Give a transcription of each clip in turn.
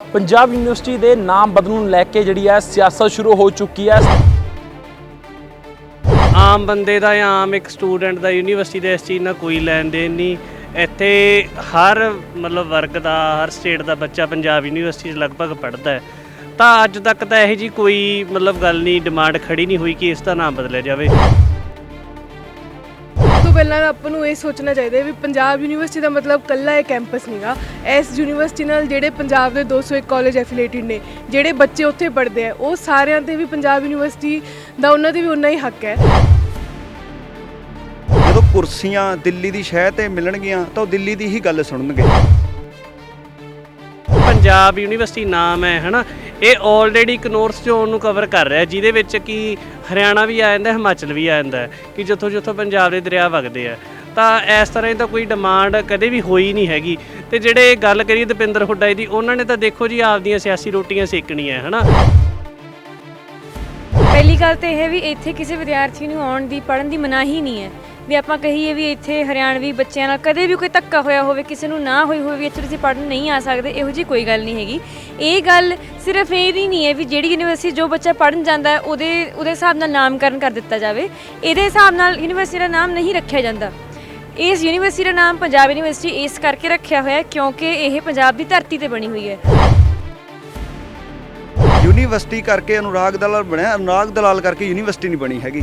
Punjab university ਦੇ ਨਾਮ ਬਦਲਣ ਨੂੰ ਲੈ ਕੇ ਜਿਹੜੀ ਹੈ ਸਿਆਸਤ ਸ਼ੁਰੂ ਹੋ ਚੁੱਕੀ ਹੈ। ਆਮ ਬੰਦੇ ਦਾ ਜਾਂ ਆਮ ਇੱਕ ਸਟੂਡੈਂਟ ਦਾ ਯੂਨੀਵਰਸਿਟੀ ਦੇ ਇਸ ਚੀਜ਼ ਨਾਲ ਕੋਈ ਲੈਣ ਦੇਣ ਨਹੀਂ। ਇੱਥੇ ਹਰ ਮਤਲਬ ਵਰਗ ਦਾ, ਹਰ ਸਟੇਟ ਦਾ ਬੱਚਾ ਪੰਜਾਬ ਯੂਨੀਵਰਸਿਟੀ 'ਚ ਲਗਭਗ ਪੜ੍ਹਦਾ ਹੈ। ਤਾਂ ਅੱਜ ਤੱਕ ਤਾਂ ਇਹੋ ਜੀ ਕੋਈ ਮਤਲਬ ਗੱਲ ਨਹੀਂ, ਡਿਮਾਂਡ ਖੜੀ ਨਹੀਂ ਹੋਈ ਕਿ ਇਸ ਦਾ ਨਾਮ ਬਦਲਿਆ ਜਾਵੇ। ਪਹਿਲਾਂ ਤਾਂ ਆਪਾਂ ਨੂੰ ਇਹ ਸੋਚਣਾ ਚਾਹੀਦਾ ਵੀ ਪੰਜਾਬ ਯੂਨੀਵਰਸਿਟੀ ਦਾ ਮਤਲਬ ਕੱਲਾ ਇਹ ਕੈਂਪਸ ਨਹੀਂਗਾ ਇਸ ਯੂਨੀਵਰਸਿਟੀ ਨਾਲ ਜਿਹੜੇ ਪੰਜਾਬ ਦੇ 201 ਕਾਲਜ ਐਫੀਲੀਏਟਡ ਨੇ ਜਿਹੜੇ ਬੱਚੇ ਉੱਥੇ ਪੜ੍ਹਦੇ ਆ ਉਹ ਸਾਰਿਆਂ ਤੇ ਵੀ ਪੰਜਾਬ ਯੂਨੀਵਰਸਿਟੀ ਦਾ ਉਹਨਾਂ ਦੇ ਵੀ ਉਨਾ ਹੀ ਹੱਕ ਹੈ। ਜਦੋਂ ਕੁਰਸੀਆਂ ਦਿੱਲੀ ਦੀ ਸ਼ਹਿਰ ਤੇ ਮਿਲਣਗੀਆਂ ਤਾਂ ਉਹ ਦਿੱਲੀ ਦੀ ਹੀ ਗੱਲ ਸੁਣਨਗੇ। ਪੰਜਾਬ ਯੂਨੀਵਰਸਿਟੀ ਨਾਮ ਹੈ ਹਨਾ? ਇਹ ਆਲਰੇਡੀ ਇੱਕ ਨੋਰਥ ਜ਼ੋਨ ਨੂੰ ਕਵਰ ਕਰ ਰਿਹਾ ਜਿਹਦੇ ਵਿੱਚ ਕਿ ਹਰਿਆਣਾ ਵੀ ਆ ਜਾਂਦਾ, ਹਿਮਾਚਲ ਵੀ ਆ ਜਾਂਦਾ ਕਿ ਜਿੱਥੋਂ ਜਿੱਥੋਂ ਪੰਜਾਬ ਦੇ ਦਰਿਆ ਵਗਦੇ ਆ। ਤਾਂ ਇਸ ਤਰ੍ਹਾਂ ਦੀ ਤਾਂ ਕੋਈ ਡਿਮਾਂਡ ਕਦੇ ਵੀ ਹੋਈ ਨਹੀਂ ਹੈਗੀ। ਤੇ ਜਿਹੜੇ ਗੱਲ ਕਰੀਏ ਦਪਿੰਦਰ ਹੁੱਡਾ ਦੀ, ਉਹਨਾਂ ਨੇ ਤਾਂ ਦੇਖੋ ਜੀ ਆਪਦੀਆਂ ਸਿਆਸੀ ਰੋਟੀਆਂ ਸੇਕਣੀਆਂ ਹਨਾ? ਪਹਿਲੀ ਗੱਲ ਤੇ ਇਹ ਵੀ ਇੱਥੇ ਕਿਸੇ ਵਿਦਿਆਰਥੀ ਨੂੰ ਆਉਣ ਦੀ, ਪੜ੍ਹਨ ਦੀ ਮਨਾਹੀ ਨਹੀਂ ਹੈ। ਵੀ ਆਪਾਂ ਕਹੀਏ ਵੀ ਇੱਥੇ ਹਰਿਆਣਵੀ ਬੱਚਿਆਂ ਨਾਲ ਕਦੇ ਵੀ ਕੋਈ ਧੱਕਾ ਹੋਇਆ ਹੋਵੇ, ਕਿਸੇ ਨੂੰ ਨਾ ਹੋਈ ਹੋਵੇ ਵੀ ਇੱਥੇ ਤੁਸੀਂ ਪੜ੍ਹਨ ਨਹੀਂ ਆ ਸਕਦੇ, ਇਹੋ ਜੀ ਕੋਈ ਗੱਲ ਨਹੀਂ ਹੈਗੀ। ਇਹ ਗੱਲ ਸਿਰਫ ਇਹ ਹੀ ਨਹੀਂ ਹੈ ਵੀ ਜਿਹੜੀ ਯੂਨੀਵਰਸਿਟੀ ਜੋ ਬੱਚਾ ਪੜ੍ਹਨ ਜਾਂਦਾ ਹੈ, ਉਹਦੇ ਉਹਦੇ ਹਿਸਾਬ ਨਾਲ ਨਾਮਕਰਨ ਕਰ ਦਿੱਤਾ ਜਾਵੇ। ਇਹਦੇ ਹਿਸਾਬ ਨਾਲ ਯੂਨੀਵਰਸਿਟੀ ਦਾ ਨਾਮ ਨਹੀਂ ਰੱਖਿਆ ਜਾਂਦਾ। ਇਸ ਯੂਨੀਵਰਸਿਟੀ ਦਾ ਨਾਮ ਪੰਜਾਬ ਯੂਨੀਵਰਸਿਟੀ ਇਸ ਕਰਕੇ ਰੱਖਿਆ ਹੋਇਆ ਹੈ ਕਿਉਂਕਿ ਇਹ ਪੰਜਾਬ ਦੀ ਧਰਤੀ ਤੇ ਬਣੀ ਹੋਈ ਹੈ। ਯੂਨੀਵਰਸਿਟੀ ਕਰਕੇ ਅਨੁਰਾਗ ਦਲਾਲ ਬਣਿਆ, ਅਨੁਰਾਗ ਦਲਾਲ ਕਰਕੇ ਯੂਨੀਵਰਸਿਟੀ ਨਹੀਂ ਬਣੀ ਹੈਗੀ।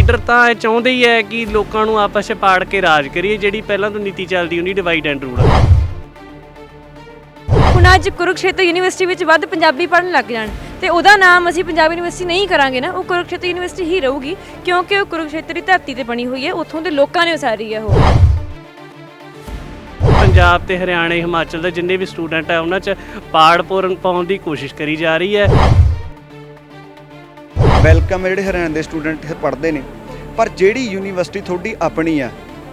ਲੀਡਰ ਤਾਂ ਇਹ ਚਾਹੁੰਦੇ ਹੀ ਹੈ ਕਿ ਲੋਕਾਂ ਨੂੰ ਆਪਸ 'ਚ ਪਾੜ ਕੇ ਰਾਜ ਕਰੀਏ ਜਿਹੜੀ ਪਹਿਲਾਂ ਤੋਂ ਨੀਤੀ ਚੱਲਦੀ ਹੁੰਦੀ ਡਿਵਾਈਡ ਐਂਡ ਰੂਲ ਹੁਣ ਅੱਜ ਕੁਰੂਕਸ਼ੇਤਰ ਯੂਨੀਵਰਸਿਟੀ ਵਿੱਚ ਵੱਧ ਪੰਜਾਬੀ ਪੜ੍ਹਨ ਲੱਗ ਜਾਣ ਤੇ ਉਹਦਾ ਨਾਮ ਅਸੀਂ ਪੰਜਾਬ ਯੂਨੀਵਰਸਿਟੀ ਨਹੀਂ ਕਰਾਂਗੇ ਨਾ ਉਹ ਕੁਰੂਕਸ਼ੇਤਰ ਯੂਨੀਵਰਸਿਟੀ ਹੀ ਰਹੂਗੀ ਕਿਉਂਕਿ ਉਹ ਕੁਰੂਕਸ਼ੇਤਰ ਦੀ ਧਰਤੀ ਤੇ ਬਣੀ ਹੋਈ ਹੈ ਉੱਥੋਂ ਦੇ ਲੋਕਾਂ ਨੇ ਉਸਾਰੀ ਹੈ ਉਹ। ਪੰਜਾਬ ਤੇ ਹਰਿਆਣੇ ਹਿਮਾਚਲ ਦੇ ਜਿੰਨੇ ਵੀ ਸਟੂਡੈਂਟ ਹੈ ਉਹਨਾਂ 'ਚ ਪਾੜ ਪੂਰਨ ਪਾਉਣ ਦੀ ਕੋਸ਼ਿਸ਼ ਕਰੀ ਜਾ ਰਹੀ ਹੈ। ਵੈਲਕਮ ਜਿਹੜੇ ਹਰਿਆਣਾ ਦੇ ਸਟੂਡੈਂਟ ਪੜ੍ਹਦੇ ਨੇ। ਪਰ ਜਿਹੜੀ ਯੂਨੀਵਰਸਿਟੀ ਤੁਹਾਡੀ ਆਪਣੀ ਆ,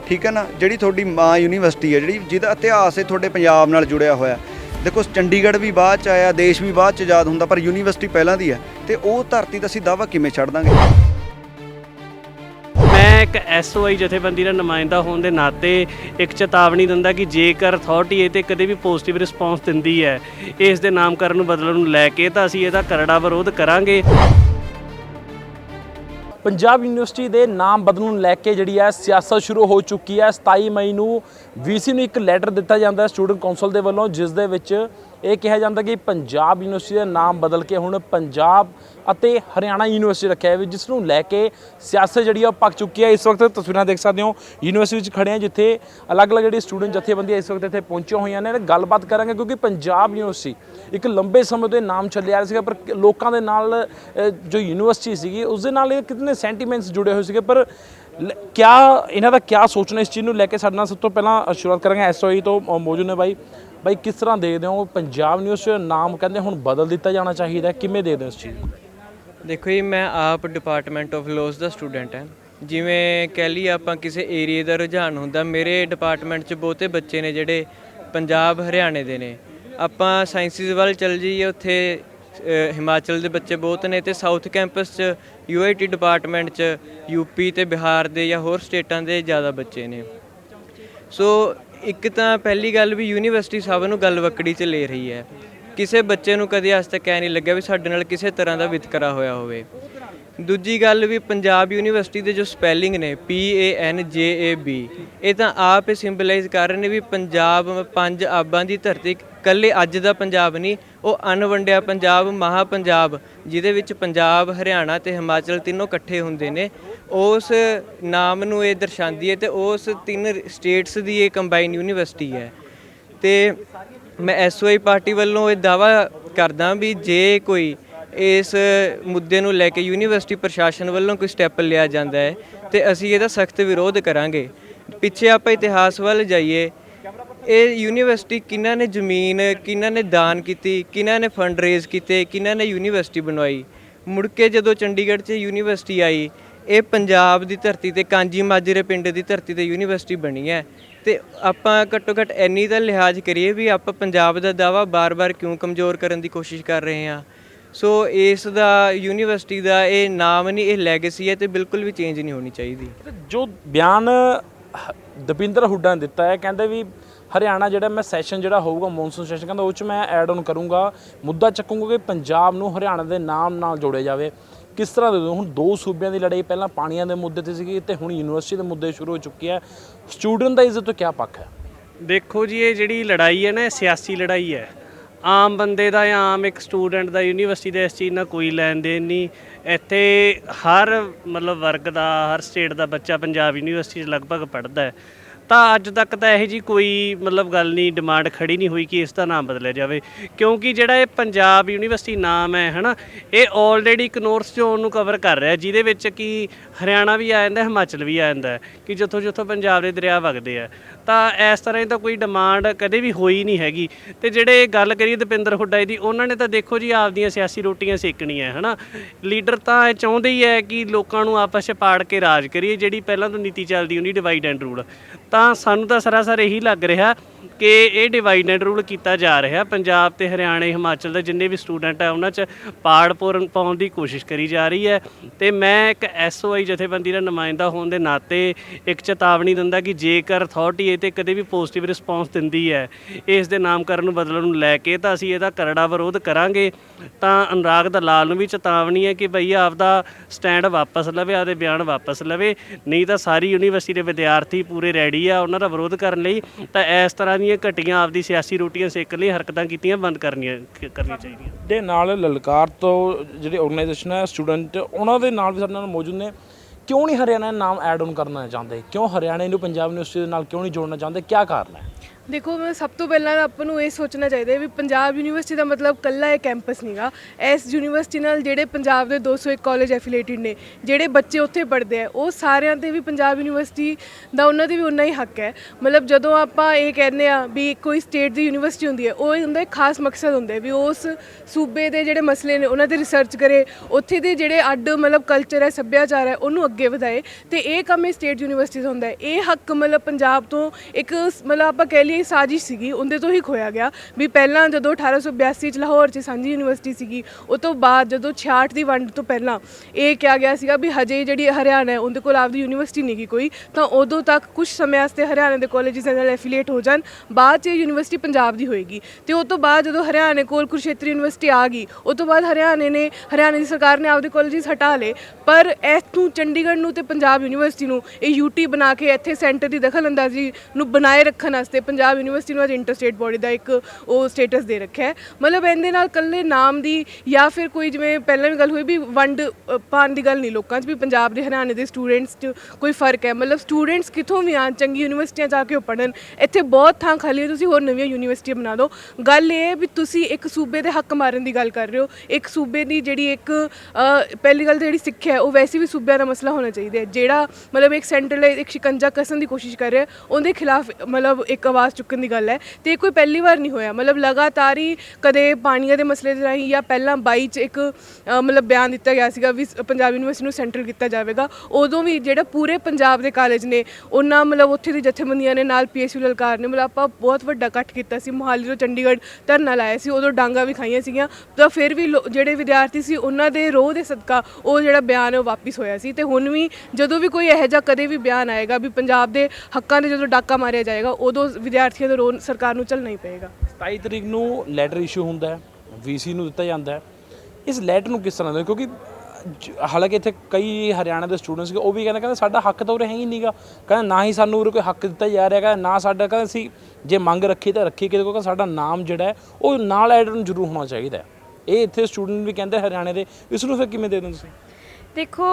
ਠੀਕ ਹੈ ਨਾ? ਜਿਹੜੀ ਤੁਹਾਡੀ ਮਾਂ ਯੂਨੀਵਰਸਿਟੀ ਹੈ ਜਿਹੜੀ ਜਿਹਦਾ ਇਤਿਹਾਸ ਹੈ ਤੁਹਾਡੇ ਪੰਜਾਬ ਨਾਲ ਜੁੜਿਆ ਹੋਇਆ। ਦੇਖੋ, ਚੰਡੀਗੜ੍ਹ ਵੀ ਬਾਅਦ ਚ ਆਇਆ, ਦੇਸ਼ ਵੀ ਬਾਅਦ ਚ ਆਜ਼ਾਦ ਹੁੰਦਾ, ਪਰ ਯੂਨੀਵਰਸਿਟੀ ਪਹਿਲਾਂ ਦੀ ਹੈ ਤੇ ਉਹ ਧਰਤੀ ਦਾ ਅਸੀਂ ਦਾਵਾ ਕਿਵੇਂ ਛੱਡ ਦਾਂਗੇ? ਮੈਂ ਇੱਕ ਐਸਓਆਈ ਜਥੇਬੰਦੀ ਦਾ ਨੁਮਾਇੰਦਾ ਹੋਣ ਦੇ ਨਾਤੇ ਇੱਕ ਚੇਤਾਵਨੀ ਦਿੰਦਾ ਕਿ ਜੇਕਰ ਅਥਾਰਟੀ ਇਹ ਤੇ ਕਦੇ ਵੀ ਪੋਜ਼ਿਟਿਵ ਰਿਸਪੌਂਸ ਦਿੰਦੀ ਹੈ, ਇਸ ਦੇ ਨਾਮਕਰਨ ਨੂੰ ਬਦਲਣ ਨੂੰ ਲੈ ਕੇ ਤਾਂ ਅਸੀਂ ਇਹਦਾ ਕਰੜਾ ਵਿਰੋਧ ਕਰਾਂਗੇ। ਪੰਜਾਬ ਯੂਨੀਵਰਸਿਟੀ ਦੇ ਨਾਮ ਬਦਲਣ ਨੂੰ ਲੈ ਕੇ ਜਿਹੜੀ ਹੈ ਸਿਆਸਤ ਸ਼ੁਰੂ ਹੋ ਚੁੱਕੀ ਹੈ। 27 ਮਈ ਨੂੰ ਵੀਸੀ ਨੂੰ ਇੱਕ ਲੈਟਰ ਦਿੱਤਾ ਜਾਂਦਾ ਹੈ ਸਟੂਡੈਂਟ ਕੌਂਸਲ ਦੇ ਵੱਲੋਂ, ਜਿਸ ਦੇ ਵਿੱਚ ਇਹ ਕਿਹਾ ਜਾਂਦਾ ਕਿ ਪੰਜਾਬ ਯੂਨੀਵਰਸਿਟੀ ਦਾ ਨਾਮ ਬਦਲ ਕੇ ਹੁਣ ਪੰਜਾਬ ਅਤੇ ਹਰਿਆਣਾ ਯੂਨੀਵਰਸਿਟੀ ਰੱਖਿਆ ਹੈ ਜਿਸ ਨੂੰ ਲੈ ਕੇ ਸਿਆਸਤ ਜਿਹੜੀ ਆ ਉਹ ਪੱਕ ਚੁੱਕੀ ਹੈ ਇਸ ਵਕਤ ਤਸਵੀਰਾਂ ਦੇਖ ਸਕਦੇ ਹੋ। ਯੂਨੀਵਰਸਿਟੀ ਵਿੱਚ ਖੜੇ ਹਾਂ ਜਿੱਥੇ ਅਲੱਗ-ਅਲੱਗ ਜਿਹੜੀ ਸਟੂਡੈਂਟ ਜਥੇਬੰਦੀਆਂ ਇਸ ਵਕਤ ਇੱਥੇ ਪਹੁੰਚੀਆਂ ਹੋਈਆਂ ਨੇ। ਗੱਲਬਾਤ ਕਰਾਂਗੇ ਕਿਉਂਕਿ ਪੰਜਾਬ ਯੂਨੀਵਰਸਿਟੀ ਇੱਕ ਲੰਬੇ ਸਮੇਂ ਤੋਂ ਨਾਮ ਚੱਲਿਆ ਆ ਰਿਹਾ ਸੀਗਾ, ਪਰ ਲੋਕਾਂ ਦੇ ਨਾਲ ਜੋ ਯੂਨੀਵਰਸਿਟੀ ਸੀਗੀ ਉਸ ਦੇ ਨਾਲ ਇਹ ਕਿਤਨੇ ਸੈਂਟੀਮੈਂਟਸ ਜੁੜੇ ਹੋਏ ਸੀਗੇ, ਪਰ ਕਿਆ, ਇਹਨਾਂ ਦਾ ਕਿਆ ਸੋਚਣਾ ਇਸ ਚੀਜ਼ ਨੂੰ ਲੈ ਕੇ ਸਾਡੇ ਨਾਲ ਸਭ ਤੋਂ ਪਹਿਲਾਂ ਸ਼ੁਰੂਆਤ ਕਰਾਂਗੇ ਐਸਓਈ ਤੋਂ ਮੌਜੂਦ ਨੇ ਬਾਈ। ਬਾਈ, ਕਿਸ ਤਰ੍ਹਾਂ ਦੇਖਦੇ ਹੋ ਪੰਜਾਬ ਨਿਊਜ਼ ਦਾ ਨਾਮ ਕਹਿੰਦੇ ਹੁਣ ਬਦਲ ਦਿੱਤਾ ਜਾਣਾ ਚਾਹੀਦਾ, ਕਿਵੇਂ ਦੇਖਦੇ ਹੋ ਇਸ ਚੀਜ਼ ਨੂੰ? ਦੇਖੋ ਜੀ, ਮੈਂ ਆਪ ਡਿਪਾਰਟਮੈਂਟ ਆਫ ਲੋਸ ਦਾ ਸਟੂਡੈਂਟ ਹਾਂ। ਜਿਵੇਂ ਕਹਿ ਲਈ ਆਪਾਂ ਕਿਸੇ ਏਰੀਏ ਦਾ ਰੁਝਾਨ ਹੁੰਦਾ, ਮੇਰੇ ਡਿਪਾਰਟਮੈਂਟ 'ਚ ਬਹੁਤੇ ਬੱਚੇ ਨੇ ਜਿਹੜੇ ਪੰਜਾਬ, ਹਰਿਆਣੇ ਦੇ ਨੇ। ਆਪਾਂ ਸਾਇੰਸਿਸ ਵੱਲ ਚੱਲ ਜਾਈਏ, ਉੱਥੇ ਹਿਮਾਚਲ ਦੇ ਬੱਚੇ ਬਹੁਤ ਨੇ ਤੇ ਸਾਊਥ ਕੈਂਪਸ 'ਚ ਯੂਆਈਟੀ ਡਿਪਾਰਟਮੈਂਟ 'ਚ ਯੂਪੀ ਤੇ ਬਿਹਾਰ ਦੇ ਜਾਂ ਹੋਰ ਸਟੇਟਾਂ ਦੇ ਜ਼ਿਆਦਾ ਬੱਚੇ ਨੇ। ਸੋ ਇੱਕ ਤਾਂ ਪਹਿਲੀ ਗੱਲ ਵੀ ਯੂਨੀਵਰਸਿਟੀ ਸਭ ਨੂੰ ਗੱਲ ਵਕੜੀ 'ਚ ਲੈ ਰਹੀ ਹੈ। ਕਿਸੇ ਬੱਚੇ ਨੂੰ ਕਦੇ ਅੱਜ ਤੱਕ ਐ ਨਹੀਂ ਲੱਗਿਆ ਵੀ ਸਾਡੇ ਨਾਲ ਕਿਸੇ ਤਰ੍ਹਾਂ ਦਾ ਵਿਤਕਰਾ ਹੋਇਆ ਹੋਵੇ। ਦੂਜੀ ਗੱਲ ਵੀ ਪੰਜਾਬ ਯੂਨੀਵਰਸਿਟੀ ਦੇ ਜੋ ਸਪੈਲਿੰਗ ਨੇ, P A N J A B, ਇਹ ਤਾਂ ਆਪ ਹੀ ਸਿੰਬਲਾਈਜ਼ ਕਰ ਰਹੇ ਨੇ ਵੀ ਪੰਜਾਬ ਪੰਜ ਆਬਾਂ ਦੀ ਧਰਤੀ ਕੱਲੇ ਅੱਜ ਦਾ ਪੰਜਾਬ ਨਹੀਂ, ਉਹ ਅਨਵੰਡਿਆ ਪੰਜਾਬ ਮਹਾ ਪੰਜਾਬ ਜਿਹਦੇ ਵਿੱਚ ਪੰਜਾਬ, ਹਰਿਆਣਾ ਤੇ ਹਿਮਾਚਲ ਤਿੰਨੋਂ ਇਕੱਠੇ ਹੁੰਦੇ ਨੇ। ਉਸ ਨਾਮ ਨੂੰ ਇਹ ਦਰਸਾਉਂਦੀ ਹੈ ਤੇ ਉਸ ਤਿੰਨ ਸਟੇਟਸ ਦੀ ਇਹ ਕੰਬਾਈਨ ਯੂਨੀਵਰਸਿਟੀ ਹੈ। ਤੇ ਮੈਂ ਐਸਓਆਈ ਪਾਰਟੀ ਵੱਲੋਂ ਇਹ ਦਾਵਾ ਕਰਦਾ ਵੀ ਜੇ ਕੋਈ ਇਸ ਮੁੱਦੇ ਨੂੰ ਲੈ ਕੇ ਯੂਨੀਵਰਸਿਟੀ ਪ੍ਰਸ਼ਾਸਨ ਵੱਲੋਂ ਕੋਈ ਸਟੈਪ ਲਿਆ ਜਾਂਦਾ ਹੈ ਤੇ ਅਸੀਂ ਇਹਦਾ ਸਖਤ ਵਿਰੋਧ ਕਰਾਂਗੇ। ਪਿੱਛੇ ਆਪਾਂ ਇਤਿਹਾਸ ਵੱਲ ਜਾਈਏ, ਇਹ ਯੂਨੀਵਰਸਿਟੀ ਕਿਹਨਾਂ ਨੇ ਜ਼ਮੀਨ, ਕਿਹਨਾਂ ਨੇ ਦਾਨ ਕੀਤੀ, ਕਿਹਨਾਂ ਨੇ ਫੰਡ ਰੇਜ਼ ਕੀਤੇ, ਕਿਹਨਾਂ ਨੇ ਯੂਨੀਵਰਸਿਟੀ ਬਣਵਾਈ? ਮੁੜ ਕੇ ਜਦੋਂ ਚੰਡੀਗੜ੍ਹ 'ਚ ਯੂਨੀਵਰਸਿਟੀ ਆਈ, ਇਹ ਪੰਜਾਬ ਦੀ ਧਰਤੀ ਤੇ ਕਾਂਜੀ ਮਾਜਰੇ ਪਿੰਡ ਦੀ ਧਰਤੀ ਤੇ ਯੂਨੀਵਰਸਿਟੀ ਬਣੀ ਹੈ। ਤੇ ਆਪਾਂ ਘੱਟੋ ਘੱਟ ਇੰਨੀ ਦਾ ਲਿਹਾਜ਼ ਕਰੀਏ ਵੀ ਆਪਾਂ ਪੰਜਾਬ ਦਾ ਦਾਵਾ ਬਾਰ-ਬਾਰ ਕਿਉਂ ਕਮਜ਼ੋਰ ਕਰਨ ਦੀ ਕੋਸ਼ਿਸ਼ ਕਰ ਰਹੇ ਹਾਂ। ਸੋ ਇਸ ਦਾ ਯੂਨੀਵਰਸਿਟੀ ਦਾ ਇਹ ਨਾਮ ਨਹੀਂ ਇਹ ਲੈਗੇਸੀ ਹੈ ਤੇ ਬਿਲਕੁਲ ਵੀ ਚੇਂਜ ਨਹੀਂ ਹੋਣੀ ਚਾਹੀਦੀ। ਜੋ ਬਿਆਨ ਹ- ਦਪਿੰਦਰ ਹੁੱਡਾ ਨੇ ਦਿੱਤਾ ਹੈ ਕਹਿੰਦੇ ਵੀ ਹਰਿਆਣਾ ਜਿਹੜਾ ਮੈਂ ਸੈਸ਼ਨ ਜਿਹੜਾ ਹੋਊਗਾ ਮੌਨਸੂਨ ਸੈਸ਼ਨ ਕਹਿੰਦਾ ਉਹ ਚ ਮੈਂ ਐਡ ਆਨ ਕਰੂੰਗਾ। ਮੁੱਦਾ ਚੱਕੂੰਗਾ ਕਿ ਪੰਜਾਬ ਨੂੰ ਹਰਿਆਣਾ ਦੇ ਨਾਮ ਨਾਲ ਜੋੜਿਆ ਜਾਵੇ। ਕਿਸ ਤਰ੍ਹਾਂ ਦੇ ਹੁਣ ਦੋ ਸੂਬਿਆਂ ਦੀ ਲੜਾਈ ਪਹਿਲਾਂ ਪਾਣੀਆਂ ਦੇ ਮੁੱਦੇ ਤੇ ਸੀਗੀ ਤੇ ਹੁਣ ਯੂਨੀਵਰਸਿਟੀ ਦੇ ਮੁੱਦੇ ਸ਼ੁਰੂ ਹੋ ਚੁੱਕੇ ਆ। ਸਟੂਡੈਂਟ ਦਾ ਇਸ ਤੋਂ ਕੀ ਪੱਖ ਹੈ? ਦੇਖੋ ਜੀ ਇਹ ਜਿਹੜੀ ਲੜਾਈ ਹੈ ਨਾ ਇਹ ਸਿਆਸੀ ਲੜਾਈ ਹੈ। ਆਮ ਬੰਦੇ ਦਾ ਜਾਂ ਆਮ ਇੱਕ ਸਟੂਡੈਂਟ ਦਾ ਯੂਨੀਵਰਸਿਟੀ ਦੇ ਇਸ ਚੀਜ਼ ਨਾਲ ਕੋਈ ਲੈਣ ਦੇਣ ਨਹੀਂ। ਇੱਥੇ ਹਰ ਮਤਲਬ ਵਰਗ ਦਾ, ਹਰ ਸਟੇਟ ਦਾ ਬੱਚਾ ਪੰਜਾਬ ਯੂਨੀਵਰਸਿਟੀ 'ਚ ਲਗਭਗ ਪੜ੍ਹਦਾ ਹੈ। ਤਾਂ ਅੱਜ ਤੱਕ ਤਾਂ ਇਹੋ ਜੀ ਕੋਈ ਮਤਲਬ ਗੱਲ ਨਹੀਂ, ਡਿਮਾਂਡ ਖੜੀ ਨਹੀਂ ਹੋਈ ਕਿ ਇਸ ਦਾ ਨਾਮ ਬਦਲਿਆ ਜਾਵੇ। ਕਿਉਂਕਿ ਜਿਹੜਾ ਇਹ ਪੰਜਾਬ ਯੂਨੀਵਰਸਿਟੀ ਨਾਮ ਹੈ, ਹਨਾ, ਇਹ ਆਲਰੇਡੀ ਇੱਕ ਨੋਰਥ ਜ਼ੋਨ ਨੂੰ ਕਵਰ ਕਰ ਰਿਹਾ ਜਿਹਦੇ ਵਿੱਚ ਕਿ ਹਰਿਆਣਾ ਵੀ ਆ ਜਾਂਦਾ ਹਿਮਾਚਲ ਵੀ ਆ ਜਾਂਦਾ ਕਿ ਜਿੱਥੋਂ ਜਿੱਥੋਂ ਪੰਜਾਬ ਦੇ ਦਰਿਆ ਵਗਦੇ ਆ। ਤਾਂ ਇਸ ਤਰ੍ਹਾਂ ਦੀ ਤਾਂ ਕੋਈ ਡਿਮਾਂਡ ਕਦੇ ਵੀ ਹੋਈ ਨਹੀਂ ਹੈਗੀ। ਤੇ ਜਿਹੜੇ ਗੱਲ ਕਰੀਏ ਦਪਿੰਦਰ ਹੁੱਡਾ ਦੀ, ਉਹਨਾਂ ਨੇ ਤਾਂ ਦੇਖੋ ਜੀ ਆਪਦੀਆਂ ਸਿਆਸੀ ਰੋਟੀਆਂ ਸੇਕਣੀਆਂ ਹਨਾ। ਲੀਡਰ ਤਾਂ ਇਹ ਚਾਹੁੰਦੇ ਹੀ ਹੈ ਕਿ ਲੋਕਾਂ ਨੂੰ ਆਪਸ 'ਚ ਪਾੜ ਕੇ ਰਾਜ ਕਰੀਏ, ਜਿਹੜੀ ਪਹਿਲਾਂ ਤੋਂ ਨੀਤੀ ਚੱਲਦੀ ਹੁੰਦੀ ਡਿਵਾਈਡ ਐਂਡ ਰੂਲ ਤਾਂ ਸਾਨੂੰ ਤਾਂ ਸਰਾਸਰ ਇਹੀ ਲੱਗ ਰਿਹਾ ਕਿ ਇਹ ਡਿਵਾਈਡ ਐਂਡ ਰੂਲ ਕੀਤਾ ਜਾ ਰਿਹਾ। ਪੰਜਾਬ ਤੇ ਹਰਿਆਣੇ, ਹਿਮਾਚਲ ਦੇ ਜਿੰਨੇ ਵੀ ਸਟੂਡੈਂਟ ਆ, ਉਹਨਾਂ 'ਚ ਪਾੜ ਪੂਰਨ ਪਾਉਣ ਦੀ ਕੋਸ਼ਿਸ਼ ਕਰੀ ਜਾ ਰਹੀ ਹੈ। ਤੇ ਮੈਂ ਇੱਕ ਐਸਓਆਈ ਜਥੇਬੰਦੀ ਦਾ ਨੁਮਾਇੰਦਾ ਹੋਣ ਦੇ ਨਾਤੇ ਇੱਕ ਚੇਤਾਵਨੀ ਦਿੰਦਾ ਕਿ ਜੇਕਰ ਅਥਾਰਟੀ ਤੇ ਕਦੇ ਵੀ ਪੋਜ਼ਿਟਿਵ ਰਿਸਪੌਂਸ ਦਿੰਦੀ ਹੈ, ਇਸ ਦੇ ਨਾਮਕਰਨ ਬਦਲਣ ਨੂੰ ਲੈ ਕੇ ਤਾਂ ਅਸੀਂ ਇਹਦਾ ਕਰੜਾ ਵਿਰੋਧ ਕਰਾਂਗੇ। ਤਾਂ ਅਨੁਰਾਗ ਦਲਾਲ ਨੂੰ ਵੀ ਚੇਤਾਵਨੀ ਹੈ ਕਿ ਭਈ ਆਪਦਾ ਸਟੈਂਡ ਵਾਪਸ ਲਵੇ, ਆਪਦੇ ਬਿਆਨ ਵਾਪਸ ਲਵੇ। ਨਹੀਂ ਤਾਂ ਸਾਰੀ ਯੂਨੀਵਰਸਿਟੀ ਦੇ ਵਿਦਿਆਰਥੀ ਪੂਰੇ ਰੈਡੀ ਆ ਉਹਨਾਂ ਦਾ ਵਿਰੋਧ ਕਰਨ ਲਈ। ਤਾਂ ਇਸ ਤਰ੍ਹਾਂ ਦੀਆਂ ਘਟੀਆਂ ਆਪਦੀ ਸਿਆਸੀ ਰੋਟੀਆਂ ਸੇਕਣ ਲਈ ਹਰਕਤਾਂ ਕੀਤੀਆਂ ਬੰਦ ਕਰਨੀਆਂ ਕਰਨੀਆਂ ਚਾਹੀਦੀਆਂ। ਦੇ ਨਾਲ ਲਲਕਾਰ ਤੋਂ ਜਿਹੜੀ ਆਰਗੇਨਾਈਜੇਸ਼ਨ ਹੈ ਸਟੂਡੈਂਟ ਉਹਨਾਂ ਦੇ ਨਾਲ ਵੀ ਸਾਡੇ ਨਾਲ ਮੌਜੂਦ ਨੇ। ਕਿਉਂ ਨਹੀਂ ਹਰਿਆਣਾ ਨਾਮ ਐਡ ਆਨ ਕਰਨਾ ਚਾਹੁੰਦੇ? ਕਿਉਂ ਹਰਿਆਣੇ ਨੂੰ, ਪੰਜਾਬ ਯੂਨੀਵਰਸਿਟੀ ਦੇ ਨਾਲ ਕਿਉਂ ਨਹੀਂ ਜੋੜਨਾ ਚਾਹੁੰਦੇ? ਕਿਆ ਕਾਰਨ ਹੈ? ਦੇਖੋ, ਮੈਂ ਸਭ ਤੋਂ ਪਹਿਲਾਂ ਤਾਂ ਆਪਾਂ ਨੂੰ ਇਹ ਸੋਚਣਾ ਚਾਹੀਦਾ ਹੈ ਵੀ ਪੰਜਾਬ ਯੂਨੀਵਰਸਿਟੀ ਦਾ ਮਤਲਬ ਕੱਲਾ ਇਹ ਕੈਂਪਸ ਨਹੀਂਗਾ ਇਸ ਯੂਨੀਵਰਸਿਟੀ ਨਾਲ ਜਿਹੜੇ ਪੰਜਾਬ ਦੇ 201 ਕਾਲਜ ਐਫੀਲੀਏਟਡ ਨੇ, ਜਿਹੜੇ ਬੱਚੇ ਉੱਥੇ ਪੜ੍ਹਦੇ ਆ, ਉਹ ਸਾਰਿਆਂ ਤੇ ਵੀ ਪੰਜਾਬ ਯੂਨੀਵਰਸਿਟੀ ਦਾ ਉਹਨਾਂ 'ਤੇ ਵੀ ਉਨਾ ਹੀ ਹੱਕ ਹੈ। ਮਤਲਬ ਜਦੋਂ ਆਪਾਂ ਇਹ ਕਹਿੰਦੇ ਆ ਵੀ ਕੋਈ ਸਟੇਟ ਦੀ ਯੂਨੀਵਰਸਿਟੀ ਹੁੰਦੀ ਹੈ, ਉਹ ਹੁੰਦਾ ਇੱਕ ਖਾਸ ਮਕਸਦ ਹੁੰਦਾ ਵੀ ਉਸ ਸੂਬੇ ਦੇ ਜਿਹੜੇ ਮਸਲੇ ਨੇ, ਉਹਨਾਂ ਤੇ ਰਿਸਰਚ ਕਰੇ, ਉੱਥੇ ਦੇ ਜਿਹੜੇ ਅੱਡ ਮਤਲਬ ਕਲਚਰ ਹੈ, ਸੱਭਿਆਚਾਰ ਹੈ, ਉਹਨੂੰ ਅੱਗੇ ਵਧਾਏ। ਤੇ ਇਹ ਕੰਮ ਇਹ ਸਟੇਟ ਯੂਨੀਵਰਸਿਟੀ ਦਾ ਹੁੰਦਾ ਹੈ। ਇਹ ਹੱਕ ਮਤਲਬ ਪੰਜਾਬ ਤੋਂ ਇੱਕ ਮਤਲਬ ਆਪਾਂ ਕਹਿ ਲਈਏ ਸਾਜ਼ਿਸ਼ ਸੀਗੀ, ਉਹਦੇ ਤੋਂ ਹੀ ਖੋਇਆ ਗਿਆ ਵੀ ਪਹਿਲਾਂ ਜਦੋਂ 1882 ਚ ਲਾਹੌਰ 'ਚ ਸਾਂਝੀ ਯੂਨੀਵਰਸਿਟੀ ਸੀਗੀ, ਉਹ ਤੋਂ ਬਾਅਦ ਜਦੋਂ 66 ਦੀ ਵੰਡ ਤੋਂ ਪਹਿਲਾਂ ਇਹ ਕਿਹਾ ਗਿਆ ਸੀਗਾ ਵੀ ਹਜੇ ਜਿਹੜੀ ਹਰਿਆਣਾ ਹੈ, ਉਹਦੇ ਕੋਲ ਆਪਦੀ ਯੂਨੀਵਰਸਿਟੀ ਨਹੀਂ ਗੀ ਕੋਈ, ਤਾਂ ਉਦੋਂ ਤੱਕ ਕੁਝ ਸਮੇਂ ਵਾਸਤੇ ਹਰਿਆਣੇ ਦੇ ਕਾਲਜਿਸ ਨਾਲ ਐਫੀਲੀਏਟ ਹੋ ਜਾਣ, ਬਾਅਦ 'ਚ ਇਹ ਯੂਨੀਵਰਸਿਟੀ ਪੰਜਾਬ ਦੀ ਹੋਏਗੀ। ਤੇ ਉਹ ਤੋਂ ਬਾਅਦ ਜਦੋਂ ਹਰਿਆਣੇ ਕੋਲ ਕੁਰਸ਼ੇਤਰੀ ਯੂਨੀਵਰਸਿਟੀ ਆ ਗਈ, ਉਹ ਤੋਂ ਬਾਅਦ ਹਰਿਆਣੇ ਨੇ, ਹਰਿਆਣੇ ਦੀ ਸਰਕਾਰ ਨੇ ਆਪਦੇ ਕਾਲਜਿਸ ਹਟਾ ਲਏ, ਪਰ ਇੱਥੋਂ ਚੰਡੀਗੜ੍ਹ ਨੂੰ ਤੇ ਪੰਜਾਬ ਯੂਨੀਵਰਸਿਟੀ ਨੂੰ ਇਹ ਯੂਟੀ ਬਣਾ ਕੇ ਇੱਥੇ ਸੈਂਟਰ ਦੀ ਦਖਲ ਅੰਦਾਜ਼ੀ ਨੂੰ ਬਣਾਏ ਰੱਖਣ ਵਾਸਤੇ ਪੰਜਾਬ ਪੰਜਾਬ ਯੂਨੀਵਰਸਿਟੀ ਨੂੰ ਅੱਜ ਇੰਟਰ ਸਟੇਟ ਬੋਡੀ ਦਾ ਇੱਕ ਉਹ ਸਟੇਟਸ ਦੇ ਰੱਖਿਆ ਹੈ। ਮਤਲਬ ਇਹਦੇ ਨਾਲ ਕੱਲੇ ਨਾਮ ਦੀ ਜਾਂ ਫਿਰ ਕੋਈ ਜਿਵੇਂ ਪਹਿਲਾਂ ਵੀ ਗੱਲ ਹੋਈ ਵੀ ਵੰਡ ਅ, ਪਾਉਣ ਦੀ ਗੱਲ ਨਹੀਂ ਲੋਕਾਂ 'ਚ ਵੀ ਪੰਜਾਬ ਦੇ ਹਰਿਆਣੇ ਦੇ ਸਟੂਡੈਂਟਸ 'ਚ ਕੋਈ ਫ਼ਰਕ ਹੈ। ਮਤਲਬ ਸਟੂਡੈਂਟਸ ਕਿੱਥੋਂ ਵੀ ਆਉਣ ਚੰਗੀ ਯੂਨੀਵਰਸਿਟੀਆਂ ਜਾ ਕੇ ਉਹ ਪੜ੍ਹਨ ਇੱਥੇ ਬਹੁਤ ਥਾਂ ਖਾਲੀ ਹੈ ਤੁਸੀਂ ਹੋਰ ਨਵੀਆਂ ਯੂਨੀਵਰਸਿਟੀਆਂ ਬਣਾ ਦਿਓ। ਗੱਲ ਇਹ ਹੈ ਵੀ ਤੁਸੀਂ ਇੱਕ ਸੂਬੇ ਦੇ ਹੱਕ ਮਾਰਨ ਦੀ ਗੱਲ ਕਰ ਰਹੇ ਹੋ। ਇੱਕ ਸੂਬੇ ਦੀ ਜਿਹੜੀ ਇੱਕ ਅ, ਪਹਿਲੀ ਗੱਲ ਤਾਂ ਜਿਹੜੀ ਸਿੱਖਿਆ ਹੈ ਉਹ ਵੈਸੇ ਵੀ ਸੂਬਿਆਂ ਦਾ ਮਸਲਾ ਹੋਣਾ ਚਾਹੀਦਾ ਹੈ। ਜਿਹੜਾ ਮਤਲਬ ਇੱਕ ਸੈਂਟਰਲਾਈਜ਼ ਇੱਕ ਸ਼ਿਕੰਜਾ ਕੱਸਣ ਦੀ ਕੋਸ਼ਿਸ਼ ਕਰ ਰਿਹਾ ਉਹਦੇ ਖਿਲਾਫ ਮਤਲਬ ਇੱਕ ਆਵਾਜ਼ ਚੁੱਕਣ ਦੀ ਗੱਲ ਹੈ ਤੇ ਇਹ ਕੋਈ ਪਹਿਲੀ ਵਾਰ ਨਹੀਂ ਹੋਇਆ। ਮਤਲਬ ਲਗਾਤਾਰ ਹੀ ਕਦੇ ਪਾਣੀਆਂ ਦੇ ਮਸਲੇ ਦੇ ਰਾਹੀਂ ਜਾਂ ਪਹਿਲਾਂ 22 ਚ ਇੱਕ ਅ, ਮਤਲਬ ਬਿਆਨ ਦਿੱਤਾ ਗਿਆ ਸੀਗਾ ਵੀ ਸ- ਪੰਜਾਬ ਯੂਨੀਵਰਸਿਟੀ ਨੂੰ ਸੈਂਟਰ ਕੀਤਾ ਜਾਵੇਗਾ। ਉਦੋਂ ਵੀ ਜਿਹੜਾ ਪੂਰੇ ਪੰਜਾਬ ਦੇ ਕਾਲਜ ਨੇ ਉਹਨਾਂ ਮਤਲਬ ਉੱਥੇ ਦੀ ਜਥੇਬੰਦੀਆਂ ਨੇ ਨਾਲ ਪੀਐਸਯੂ ਲਲਕਾਰ ਨੇ ਮਤਲਬ ਆਪਾਂ ਬਹੁਤ ਵੱਡਾ ਇਕੱਠ ਕੀਤਾ ਸੀ। ਮੋਹਾਲੀ ਤੋਂ ਚੰਡੀਗੜ੍ਹ ਧਰਨਾ ਲਾਇਆ ਸੀ ਉਦੋਂ ਡਾਂਗਾ ਵੀ ਖਾਈਆਂ ਸੀਗੀਆਂ। ਤਾਂ ਫਿਰ ਵੀ ਲੋ- ਜਿਹੜੇ ਵਿਦਿਆਰਥੀ ਸੀ ਉਹਨਾਂ ਦੇ ਰੋਹ ਦੇ ਸਦਕਾ ਉਹ ਜਿਹੜਾ ਬਿਆਨ ਹੈ ਉਹ ਵਾਪਿਸ ਹੋਇਆ ਸੀ। ਤੇ ਹੁਣ ਵੀ ਜਦੋਂ ਵੀ ਕੋਈ ਇਹੋ ਜਿਹਾ ਕਦੇ ਵੀ ਬਿਆਨ ਆਏਗਾ ਵੀ ਪੰਜਾਬ ਦੇ ਹੱਕਾਂ ਦੇ ਜਦੋਂ ਡਾਕਾ ਮਾਰਿਆ ਜਾਏਗਾ ਉਦੋਂ ਵਿਦਿਆਰਥੀਆਂ ਦਾ ਰੋਹ ਸਰਕਾਰ ਨੂੰ ਚੱਲਣਾ ਹੀ ਪਏਗਾ। 27 ਤਰੀਕ ਨੂੰ ਲੈਟਰ ਇਸ਼ੂ ਹੁੰਦਾ ਹੈ ਵੀਸੀ ਨੂੰ ਦਿੱਤਾ ਜਾਂਦਾ ਹੈ। ਇਸ ਲੈਟਰ ਨੂੰ ਕਿਸ ਤਰ੍ਹਾਂ ਦੇ, ਕਿਉਂਕਿ ਜ- ਹਾਲਾਂਕਿ ਇੱਥੇ ਕਈ ਹਰਿਆਣਾ ਦੇ ਸਟੂਡੈਂਟਸ ਉਹ ਵੀ ਕਹਿੰਦੇ ਕਹਿੰਦੇ ਸਾਡਾ ਹੱਕ ਤਾਂ ਉਰੇ ਹੈ ਹੀ ਨਹੀਂਗਾ ਕਹਿੰਦਾ ਨਾ ਹੀ ਸਾਨੂੰ ਉਰੇ ਕੋਈ ਹੱਕ ਦਿੱਤਾ ਜਾ ਰਿਹਾ ਕਹਿੰਦੇ ਨਾ ਸਾਡਾ, ਕਹਿੰਦੇ ਅਸੀਂ ਜੇ ਮੰਗ ਰੱਖੀ ਤਾਂ ਰੱਖੀ ਕਿਤੇ ਕਿਉਂਕਿ ਸਾਡਾ ਨਾਮ ਜਿਹੜਾ ਹੈ, ਉਹ ਨਾਲ ਐਡ ਨੂੰ ਜ਼ਰੂਰ ਹੋਣਾ ਚਾਹੀਦਾ ਹੈ। ਇਹ ਇੱਥੇ ਸਟੂਡੈਂਟ ਵੀ ਕਹਿੰਦੇ ਹਰਿਆਣੇ ਦੇ, ਇਸ ਨੂੰ ਫਿਰ ਕਿਵੇਂ ਦੇ ਦਿੰਦੇ ਤੁਸੀਂ? ਦੇਖੋ,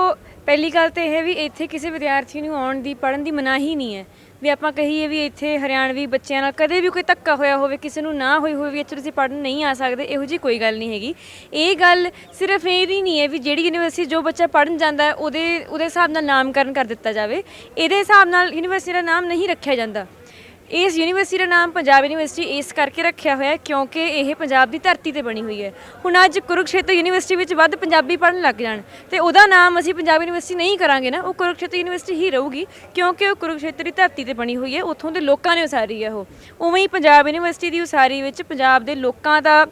ਪਹਿਲੀ ਗੱਲ ਤਾਂ ਇਹ ਵੀ ਇੱਥੇ ਕਿਸੇ ਵਿਦਿਆਰਥੀ ਨੂੰ ਆਉਣ ਦੀ ਪੜਨ ਦੀ ਮਨਾਹੀ ਨਹੀਂ ਹੈ। ਵੀ ਆਪਾਂ ਕਹੀਏ ਵੀ ਇੱਥੇ ਹਰਿਆਣਵੀ ਬੱਚਿਆਂ ਨਾਲ ਕਦੇ ਵੀ ਕੋਈ ਧੱਕਾ ਹੋਇਆ ਹੋਵੇ, ਕਿਸੇ ਨੂੰ ਨਾ ਹੋਈ ਹੋਵੇ ਵੀ ਇੱਥੇ ਤੁਸੀਂ ਪੜਨ ਨਹੀਂ ਆ ਸਕਦੇ, ਇਹੋ ਜੀ ਕੋਈ ਗੱਲ ਨਹੀਂ ਹੈਗੀ। ਇਹ ਗੱਲ ਸਿਰਫ ਇਹ ਹੀ ਨਹੀਂ ਹੈ ਵੀ ਜਿਹੜੀ ਯੂਨੀਵਰਸਿਟੀ ਜੋ ਬੱਚਾ ਪੜਨ ਜਾਂਦਾ ਹੈ, ਉਹਦੇ ਉਹਦੇ ਹਿਸਾਬ ਨਾਲ ਨਾਮਕਰਨ ਕਰ ਦਿੱਤਾ ਜਾਵੇ। ਇਹਦੇ ਹਿਸਾਬ ਨਾਲ ਯੂਨੀਵਰਸਿਟੀ ਦਾ ਨਾਮ ਨਹੀਂ ਰੱਖਿਆ ਜਾਂਦਾ। ਇਸ ਯੂਨੀਵਰਸਿਟੀ ਦਾ ਨਾਮ ਪੰਜਾਬ ਯੂਨੀਵਰਸਿਟੀ ਇਸ ਕਰਕੇ ਰੱਖਿਆ ਹੋਇਆ ਹੈ ਕਿਉਂਕਿ ਇਹ ਪੰਜਾਬ ਦੀ ਧਰਤੀ ਤੇ ਬਣੀ ਹੋਈ ਹੈ। ਹੁਣ ਅੱਜ ਕੁਰੂਕਸ਼ੇਤਰ ਯੂਨੀਵਰਸਿਟੀ ਵਿੱਚ ਵੱਧ ਪੰਜਾਬੀ ਪੜ੍ਹਨ ਲੱਗ ਜਾਣ ਤੇ ਉਹਦਾ ਨਾਮ ਅਸੀਂ ਪੰਜਾਬ ਯੂਨੀਵਰਸਿਟੀ ਨਹੀਂ ਕਰਾਂਗੇ ਨਾ, ਉਹ ਕੁਰੂਕਸ਼ੇਤਰ ਯੂਨੀਵਰਸਿਟੀ ਹੀ ਰਹੂਗੀ ਕਿਉਂਕਿ ਉਹ ਕੁਰੂਕਸ਼ੇਤਰ ਦੀ ਧਰਤੀ ਤੇ ਬਣੀ ਹੋਈ ਹੈ, ਉੱਥੋਂ ਦੇ ਲੋਕਾਂ ਨੇ ਉਸਾਰੀ ਹੈ ਉਹ। ਉਵੇਂ ਹੀ ਪੰਜਾਬ ਯੂਨੀਵਰਸਿਟੀ ਦੀ ਉਸਾਰੀ ਵਿੱਚ ਪੰਜਾਬ ਦੇ ਲੋਕਾਂ ਦਾ